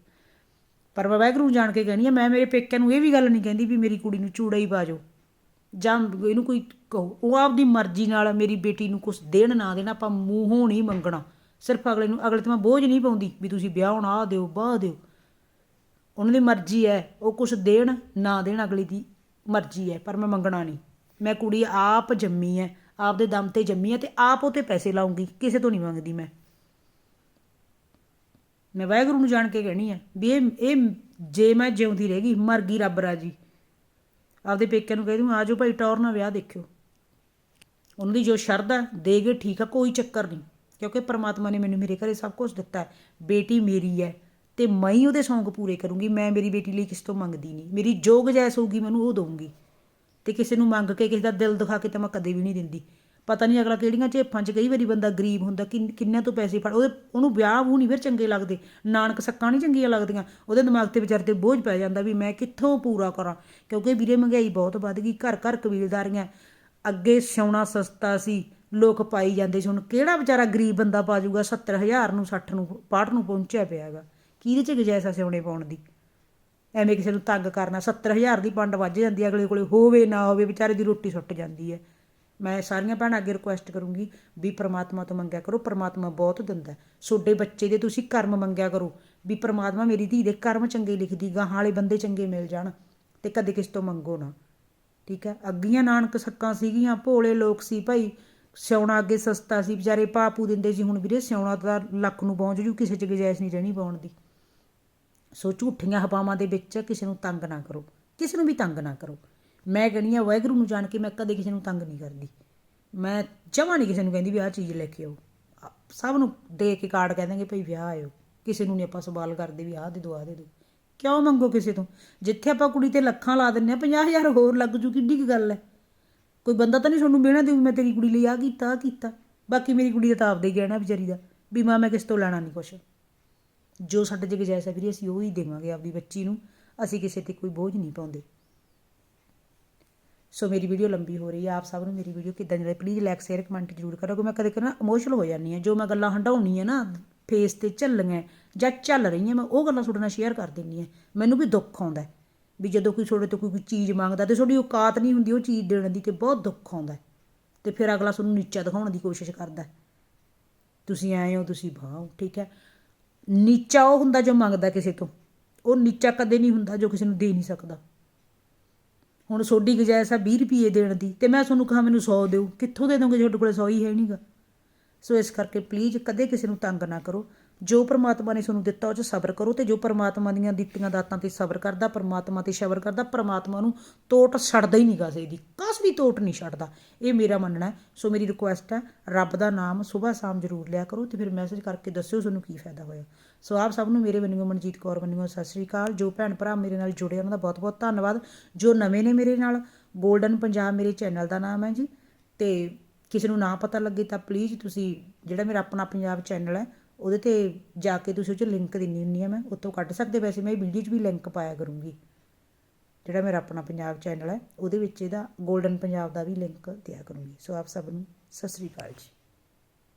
ਪਰ ਮੈਂ ਵਾਹਿਗੁਰੂ ਜਾਣ ਕੇ ਕਹਿੰਦੀ ਆ, ਮੈਂ ਮੇਰੇ ਪੇਕਿਆਂ ਨੂੰ ਇਹ ਵੀ ਗੱਲ ਨਹੀਂ ਕਹਿੰਦੀ ਵੀ ਮੇਰੀ ਕੁੜੀ ਨੂੰ ਚੂੜਾ ਹੀ ਪਾਜੋ। ਜਾਂ ਇਹਨੂੰ ਕੋਈ ਕਹੋ, ਉਹ ਆਪਦੀ ਮਰਜ਼ੀ ਨਾਲ ਮੇਰੀ ਬੇਟੀ ਨੂੰ ਕੁਝ ਦੇਣ ਨਾ ਦੇਣਾ, ਆਪਾਂ ਮੂੰਹੋਂ ਨਹੀਂ ਮੰਗਣਾ। ਸਿਰਫ ਅਗਲੇ ਨੂੰ, ਅਗਲੇ ਤੇ ਮੈਂ ਬੋਝ ਨਹੀਂ ਪਾਉਂਦੀ ਵੀ ਤੁਸੀਂ ਵਿਆਹ ਹੁਣ ਆ ਦਿਓ, ਬਾਹ ਦਿਓ। ਉਹਨਾਂ ਦੀ ਮਰਜ਼ੀ ਹੈ, ਉਹ ਕੁਝ ਦੇਣ ਨਾ ਦੇਣ ਅਗਲੇ ਦੀ ਮਰਜ਼ੀ ਹੈ, ਪਰ ਮੈਂ ਮੰਗਣਾ ਨਹੀਂ। ਮੈਂ ਕੁੜੀ ਆਪ ਜੰਮੀ ਹੈ ਆਪਦੇ ਦਮ ਤੇ ਜੰਮੀ ਹੈ ਤੇ ਆਪ ਉਹ ਤੇ ਪੈਸੇ ਲਾਉਂਗੀ, ਕਿਸੇ ਤੋਂ ਨਹੀਂ ਮੰਗਦੀ ਮੈਂ। ਮੈਂ ਵਾਹਿਗੁਰੂ ਨੂੰ ਜਾਣ ਕੇ ਕਹਿਣੀ ਹੈ ਵੀ ਇਹ ਇਹ ਜੇ ਮੈਂ ਜਿਉਂਦੀ ਰਹਿ ਗਈ, ਮਰ ਗਈ ਰੱਬ ਰਾਜੀ। ਆਪਦੇ ਪੇਕਿਆਂ ਨੂੰ ਕਹਿ ਦੂੰ ਆਜੋ ਭਾਈ, ਟੌਰ ਨਾਲ ਵਿਆਹ ਦੇਖਿਓ। ਉਹਨਾਂ ਦੀ ਜੋ ਸ਼ਰਧਾ ਦੇ ਗਏ ਠੀਕ ਆ, ਕੋਈ ਚੱਕਰ ਨਹੀਂ। ਕਿਉਂਕਿ ਪਰਮਾਤਮਾ ਨੇ ਮੈਨੂੰ ਮੇਰੇ ਘਰੇ ਸਭ ਕੁਝ ਦਿੱਤਾ ਹੈ। ਬੇਟੀ ਮੇਰੀ ਹੈ ਤੇ ਮੈਂ ਹੀ ਉਹਦੇ ਸ਼ੌਂਕ ਪੂਰੇ ਕਰੂੰਗੀ। ਮੈਂ ਮੇਰੀ ਬੇਟੀ ਲਈ ਕਿਸ ਤੋਂ ਮੰਗਦੀ ਨਹੀਂ। ਮੇਰੀ ਜੋ ਗੁਜਾਇਸ਼ ਹੋਊਗੀ ਮੈਨੂੰ ਉਹ ਦਊਂਗੀ। ਤੇ ਕਿਸੇ ਨੂੰ ਮੰਗ ਕੇ, ਕਿਸੇ ਦਾ ਦਿਲ ਦਿਖਾ ਕੇ ਤਾਂ ਮੈਂ ਕਦੇ ਵੀ ਨਹੀਂ ਦਿੰਦੀ। ਪਤਾ ਨਹੀਂ ਅਗਲਾ ਕਿਹੜੀਆਂ ਝੇਪਾਂ 'ਚ ਕਈ ਵਾਰੀ ਬੰਦਾ ਗਰੀਬ ਹੁੰਦਾ ਕਿ ਕਿੰਨਿਆਂ ਤੋਂ ਪੈਸੇ ਫੜ, ਉਹਦੇ, ਉਹਨੂੰ ਵਿਆਹ ਵੂ ਨਹੀਂ ਫਿਰ ਚੰਗੇ ਲੱਗਦੇ। ਨਾਨਕ ਸੱਕਾਂ ਨਹੀਂ ਚੰਗੀਆਂ ਲੱਗਦੀਆਂ। ਉਹਦੇ ਦਿਮਾਗ ਤੇ ਵਿਚਾਰ ਤੇ ਬੋਝ ਪੈ ਜਾਂਦਾ ਵੀ ਮੈਂ ਕਿੱਥੋਂ ਪੂਰਾ ਕਰਾਂ। ਕਿਉਂਕਿ ਵੀਰੇ ਮਹਿੰਗਾਈ ਬਹੁਤ ਵੱਧ ਗਈ ਘਰ ਘਰ ਕਬੀਲਦਾਰੀਆਂ। ਅੱਗੇ ਸਿਉਣਾ ਸਸਤਾ ਸੀ, ਲੋਕ ਪਾਈ ਜਾਂਦੇ ਸੀ। ਹੁਣ ਕਿਹੜਾ ਵਿਚਾਰਾ ਗਰੀਬ ਬੰਦਾ ਪਾ ਜਾਊਗਾ 70000 ਨੂੰ 60 ਨੂੰ 62 ਨੂੰ ਪਹੁੰਚਿਆ ਪਿਆਗਾ ਕਿਹਦੇ ਚ ਗੁਜਾਇਸ਼ ਆ ਸਿਉਣੇ ਪਾਉਣ ਦੀ? ਐਵੇਂ ਕਿਸੇ ਨੂੰ ਤੰਗ ਕਰਨਾ 70000 ਦੀ ਪੰਡ ਵੱਜ ਜਾਂਦੀ ਹੈ, ਅਗਲੇ ਕੋਲੇ ਹੋਵੇ ਨਾ ਹੋਵੇ ਵਿਚਾਰੇ ਦੀ ਰੋਟੀ ਸੁੱਟ ਜਾਂਦੀ ਹੈ। ਮੈਂ ਸਾਰੀਆਂ ਭੈਣਾਂ ਅੱਗੇ ਰਿਕੁਐਸਟ ਕਰੂੰਗੀ ਵੀ ਪ੍ਰਮਾਤਮਾ ਤੋਂ ਮੰਗਿਆ ਕਰੋ ਪ੍ਰਮਾਤਮਾ ਬਹੁਤ ਦਿੰਦਾ ਹੈ। ਤੁਹਾਡੇ ਬੱਚੇ ਦੇ ਤੁਸੀਂ ਕਰਮ ਮੰਗਿਆ ਕਰੋ ਵੀ ਪ੍ਰਮਾਤਮਾ ਮੇਰੀ ਧੀ ਦੇ ਕਰਮ ਚੰਗੇ ਲਿਖਦੀ ਗਾਹਾਂ ਵਾਲੇ ਬੰਦੇ ਚੰਗੇ ਮਿਲ ਜਾਣ ਤੇ ਕਦੇ ਕਿਸ ਤੋਂ ਮੰਗੋ ਨਾ। ਠੀਕ ਹੈ? ਅੱਗੀਆਂ ਨਾਨਕ ਸੱਕਾਂ ਸੀਗੀਆਂ ਭੋਲੇ ਲੋਕ ਸੀ ਭਾਈ ਸਿਉਣਾ ਅੱਗੇ ਸਸਤਾ ਸੀ ਵਿਚਾਰੇ ਪਾਪੂ ਦਿੰਦੇ ਸੀ ਹੁਣ ਵੀਰੇ ਸਿਉਣਾ ਤਾਂ ਲੱਖ ਨੂੰ ਪਹੁੰਚ ਜੂ ਕਿਸੇ ਚ ਗੁਜਾਇਸ਼ ਨਹੀਂ ਰਹਿਣੀ ਪਾਉਣ ਦੀ। ਸੋ ਝੂਠੀਆਂ ਹਵਾਵਾਂ ਦੇ ਵਿੱਚ ਕਿਸੇ ਨੂੰ ਤੰਗ ਨਾ ਕਰੋ, ਕਿਸੇ ਨੂੰ ਵੀ ਤੰਗ ਨਾ ਕਰੋ। ਮੈਂ ਕਹਿੰਦੀ ਆ ਵਾਹਿਗੁਰੂ ਨੂੰ ਜਾਣ ਕੇ ਮੈਂ ਕਦੇ ਕਿਸੇ ਨੂੰ ਤੰਗ ਨਹੀਂ ਕਰਦੀ। ਮੈਂ ਜਮਾਂ ਨਹੀਂ ਕਿਸੇ ਨੂੰ ਕਹਿੰਦੀ ਵੀ ਆਹ ਚੀਜ਼ ਲੈ ਕੇ ਆਓ। ਸਭ ਨੂੰ ਦੇ ਕੇ ਕਾਰਡ ਕਹਿ ਦਾਂਗੇ ਭਈ ਵਿਆਹ ਆਇਓ। ਕਿਸੇ ਨੂੰ ਨਹੀਂ ਆਪਾਂ ਸਵਾਲ ਕਰਦੇ ਵੀ ਆਹ ਦੇ ਦੋ, ਆਹ ਦੇ ਦੋ। ਕਿਉਂ ਮੰਗੋ ਕਿਸੇ ਤੋਂ? ਜਿੱਥੇ ਆਪਾਂ ਕੁੜੀ ਤੇ ਲੱਖਾਂ ਲਾ ਦਿੰਨੇ ਆ 50000 ਹੋਰ ਲੱਗ ਜੂ, ਕਿੱਡੀ ਕੁ ਗੱਲ ਹੈ? ਕੋਈ ਬੰਦਾ ਤਾਂ ਨਹੀਂ ਤੁਹਾਨੂੰ ਮਿਹਣਾ ਦੇਊ ਮੈਂ ਤੇਰੀ ਕੁੜੀ ਲਈ ਆ ਕੀਤਾ ਆ ਕੀਤਾ। ਬਾਕੀ ਮੇਰੀ ਕੁੜੀ ਦਾ ਤਾਂ ਆਪਦੇ ਹੀ ਗਹਿਣਾ ਵਿਚਾਰੀ ਦਾ, ਵੀ ਮਾਂ, ਮੈਂ ਕਿਸ ਤੋਂ ਲੈਣਾ ਨਹੀਂ ਕੁਛ। ਜੋ ਸਾਡੇ ਜਗ ਜੈਸਾ ਵੀਰੇ ਅਸੀਂ ਉਹ ਹੀ ਦੇਵਾਂਗੇ ਆਪਦੀ ਬੱਚੀ ਨੂੰ। ਅਸੀਂ ਕਿਸੇ ਤੇ ਕੋਈ ਬੋਝ ਨਹੀਂ ਪਾਉਂਦੇ। ਸੋ ਮੇਰੀ ਵੀਡੀਓ ਲੰਬੀ ਹੋ ਰਹੀ ਹੈ। ਆਪ ਸਭ ਨੂੰ ਮੇਰੀ ਵੀਡੀਓ ਕਿੱਦਾਂ ਦੀ ਪਲੀਜ਼ ਲਾਈਕ ਸ਼ੇਅਰ ਕਮੈਂਟ ਜ਼ਰੂਰ ਕਰੋ ਕਿ ਮੈਂ ਕਦੇ ਕਦੇ ਨਾ ਇਮੋਸ਼ਨਲ ਹੋ ਜਾਂਦੀ ਹਾਂ। ਜੋ ਮੈਂ ਗੱਲਾਂ ਹੰਡਾਉਣੀ ਆ ਨਾ ਫੇਸ ਤੇ ਝੱਲੀਆਂ ਜਾਂ ਚੱਲ ਰਹੀਆਂ, ਮੈਂ ਉਹ ਗੱਲਾਂ ਤੁਹਾਡੇ ਨਾਲ ਸ਼ੇਅਰ ਕਰ ਦਿੰਦੀ ਹਾਂ। ਮੈਨੂੰ ਵੀ ਦੁੱਖ ਆਉਂਦਾ ਵੀ ਜਦੋਂ ਕੋਈ ਤੁਹਾਡੇ ਤੋਂ ਕੋਈ ਕੋਈ ਚੀਜ਼ ਮੰਗਦਾ ਤੇ ਤੁਹਾਡੀ ਔਕਾਤ ਨਹੀਂ ਹੁੰਦੀ, ਉਹ ਚੀਜ਼ ਦੇਣ ਦੀ ਤੇ ਬਹੁਤ ਦੁੱਖ ਆਉਂਦਾ ਹੈ। ਤੇ ਫਿਰ ਅਗਲਾ ਤੁਹਾਨੂੰ ਨੀਚਾ ਦਿਖਾਉਣ ਦੀ ਕੋਸ਼ਿਸ਼ ਕਰਦਾ ਤੁਸੀਂ ਆਏ ਹੋ, ਤੁਸੀਂ ਬਾਹੋ ਠੀਕ ਹੈ? ਨੀਚਾ ਉਹ ਹੁੰਦਾ ਜੋ ਮੰਗਦਾ ਕਿਸੇ ਤੋਂ। ਉਹ ਨੀਚਾ ਕਦੇ ਨਹੀਂ ਹੁੰਦਾ ਜੋ ਕਿਸੇ ਨੂੰ ਦੇ ਨਹੀਂ ਸਕਦਾ। ਹੁਣ ਸੋਡੀ ਗੁਜਾਇਸ਼ ਆ 20 ਰੁਪਏ ਦੇਣ ਦੀ ਤੇ ਮੈਂ ਤੁਹਾਨੂੰ ਕਹਾਂ ਮੈਨੂੰ 100 ਦਿਓ। ਕਿੱਥੋਂ ਦੇ ਦੋਗੇ ਤੁਹਾਡੇ ਕੋਲ 100 ਹੀ ਹੈ ਨਹੀਂਗਾ ਸੋ ਇਸ ਕਰਕੇ ਪਲੀਜ਼ ਕਦੇ ਕਿਸੇ ਨੂੰ ਤੰਗ ਨਾ ਕਰੋ। ਜੋ ਪ੍ਰਮਾਤਮਾ ਨੇ ਤੁਹਾਨੂੰ ਦਿੱਤਾ, ਉਹ 'ਚ ਸਬਰ ਕਰੋ ਤੇ ਜੋ ਪ੍ਰਮਾਤਮਾ ਦੀਆਂ ਦਿੱਤੀਆਂ ਦਾਤਾਂ ਤੇ ਸਬਰ ਕਰਦਾ, ਪ੍ਰਮਾਤਮਾ ਤੇ ਸਬਰ ਕਰਦਾ, ਪ੍ਰਮਾਤਮਾ ਨੂੰ ਤੋਟ ਛੱਡਦਾ ਹੀ ਨਹੀਂ ਕਿਸੇ ਦੀ। ਕਸ ਵੀ ਤੋਟ ਨਹੀਂ ਛੱਡਦਾ। ਇਹ ਮੇਰਾ ਮੰਨਣਾ ਹੈ। ਸੋ ਮੇਰੀ ਰਿਕੁਐਸਟ ਹੈ, ਰੱਬ ਦਾ ਨਾਮ ਸਵੇਰ ਸ਼ਾਮ ਜ਼ਰੂਰ ਲਿਆ ਕਰੋ ਤੇ ਫਿਰ ਮੈਸੇਜ ਕਰਕੇ ਦੱਸਿਓ ਤੁਹਾਨੂੰ ਕੀ ਫਾਇਦਾ ਹੋਇਆ। ਸੋ ਆਪ ਸਭ ਨੂੰ ਮੇਰੇ ਵੱਲੋਂ ਮਨਜੀਤ ਕੌਰ ਵੱਲੋਂ ਸਤਿ ਸ੍ਰੀ ਅਕਾਲ। ਜੋ ਭੈਣ ਭਰਾ ਮੇਰੇ ਨਾਲ ਜੁੜੇ ਉਹਨਾਂ ਦਾ ਬਹੁਤ ਬਹੁਤ ਧੰਨਵਾਦ। ਜੋ ਨਵੇਂ ਨੇ ਮੇਰੇ ਨਾਲ ਗੋਲਡਨ ਪੰਜਾਬ ਮੇਰੇ ਚੈਨਲ ਦਾ ਨਾਮ ਹੈ ਜੀ। ਤੇ ਕਿਸੇ ਨੂੰ ਨਾ ਪਤਾ ਲੱਗੇ ਤਾਂ ਪਲੀਜ਼ ਤੁਸੀਂ, ਜਿਹੜਾ ਮੇਰਾ ਆਪਣਾ ਪੰਜਾਬ ਚੈਨਲ ਹੈ ਉਹਦੇ ਤੇ ਜਾ ਕੇ ਤੁਸੀਂ ਉਹ 'ਚ ਲਿੰਕ ਦਿੰਨੀ ਹੁੰਨੀ ਆ ਮੈਂ, ਉੱਥੋਂ ਕੱਢ ਸਕਦੇ ਵੈਸੇ ਮੈਂ ਇਹ ਵੀਡੀਓ 'ਚ ਵੀ ਲਿੰਕ ਪਾਇਆ ਕਰੂੰਗੀ। ਜਿਹੜਾ ਮੇਰਾ ਆਪਣਾ ਪੰਜਾਬ ਚੈਨਲ ਹੈ, ਉਹਦੇ ਵਿੱਚ ਇਹਦਾ 골ਡਨ ਪੰਜਾਬ ਦਾ ਵੀ ਲਿੰਕ ਦਿਆ ਕਰੂੰਗੀ। ਸੋ ਆਪ ਸਭ ਨੂੰ ਸਤਿ ਸ੍ਰੀ ਅਕਾਲ ਜੀ।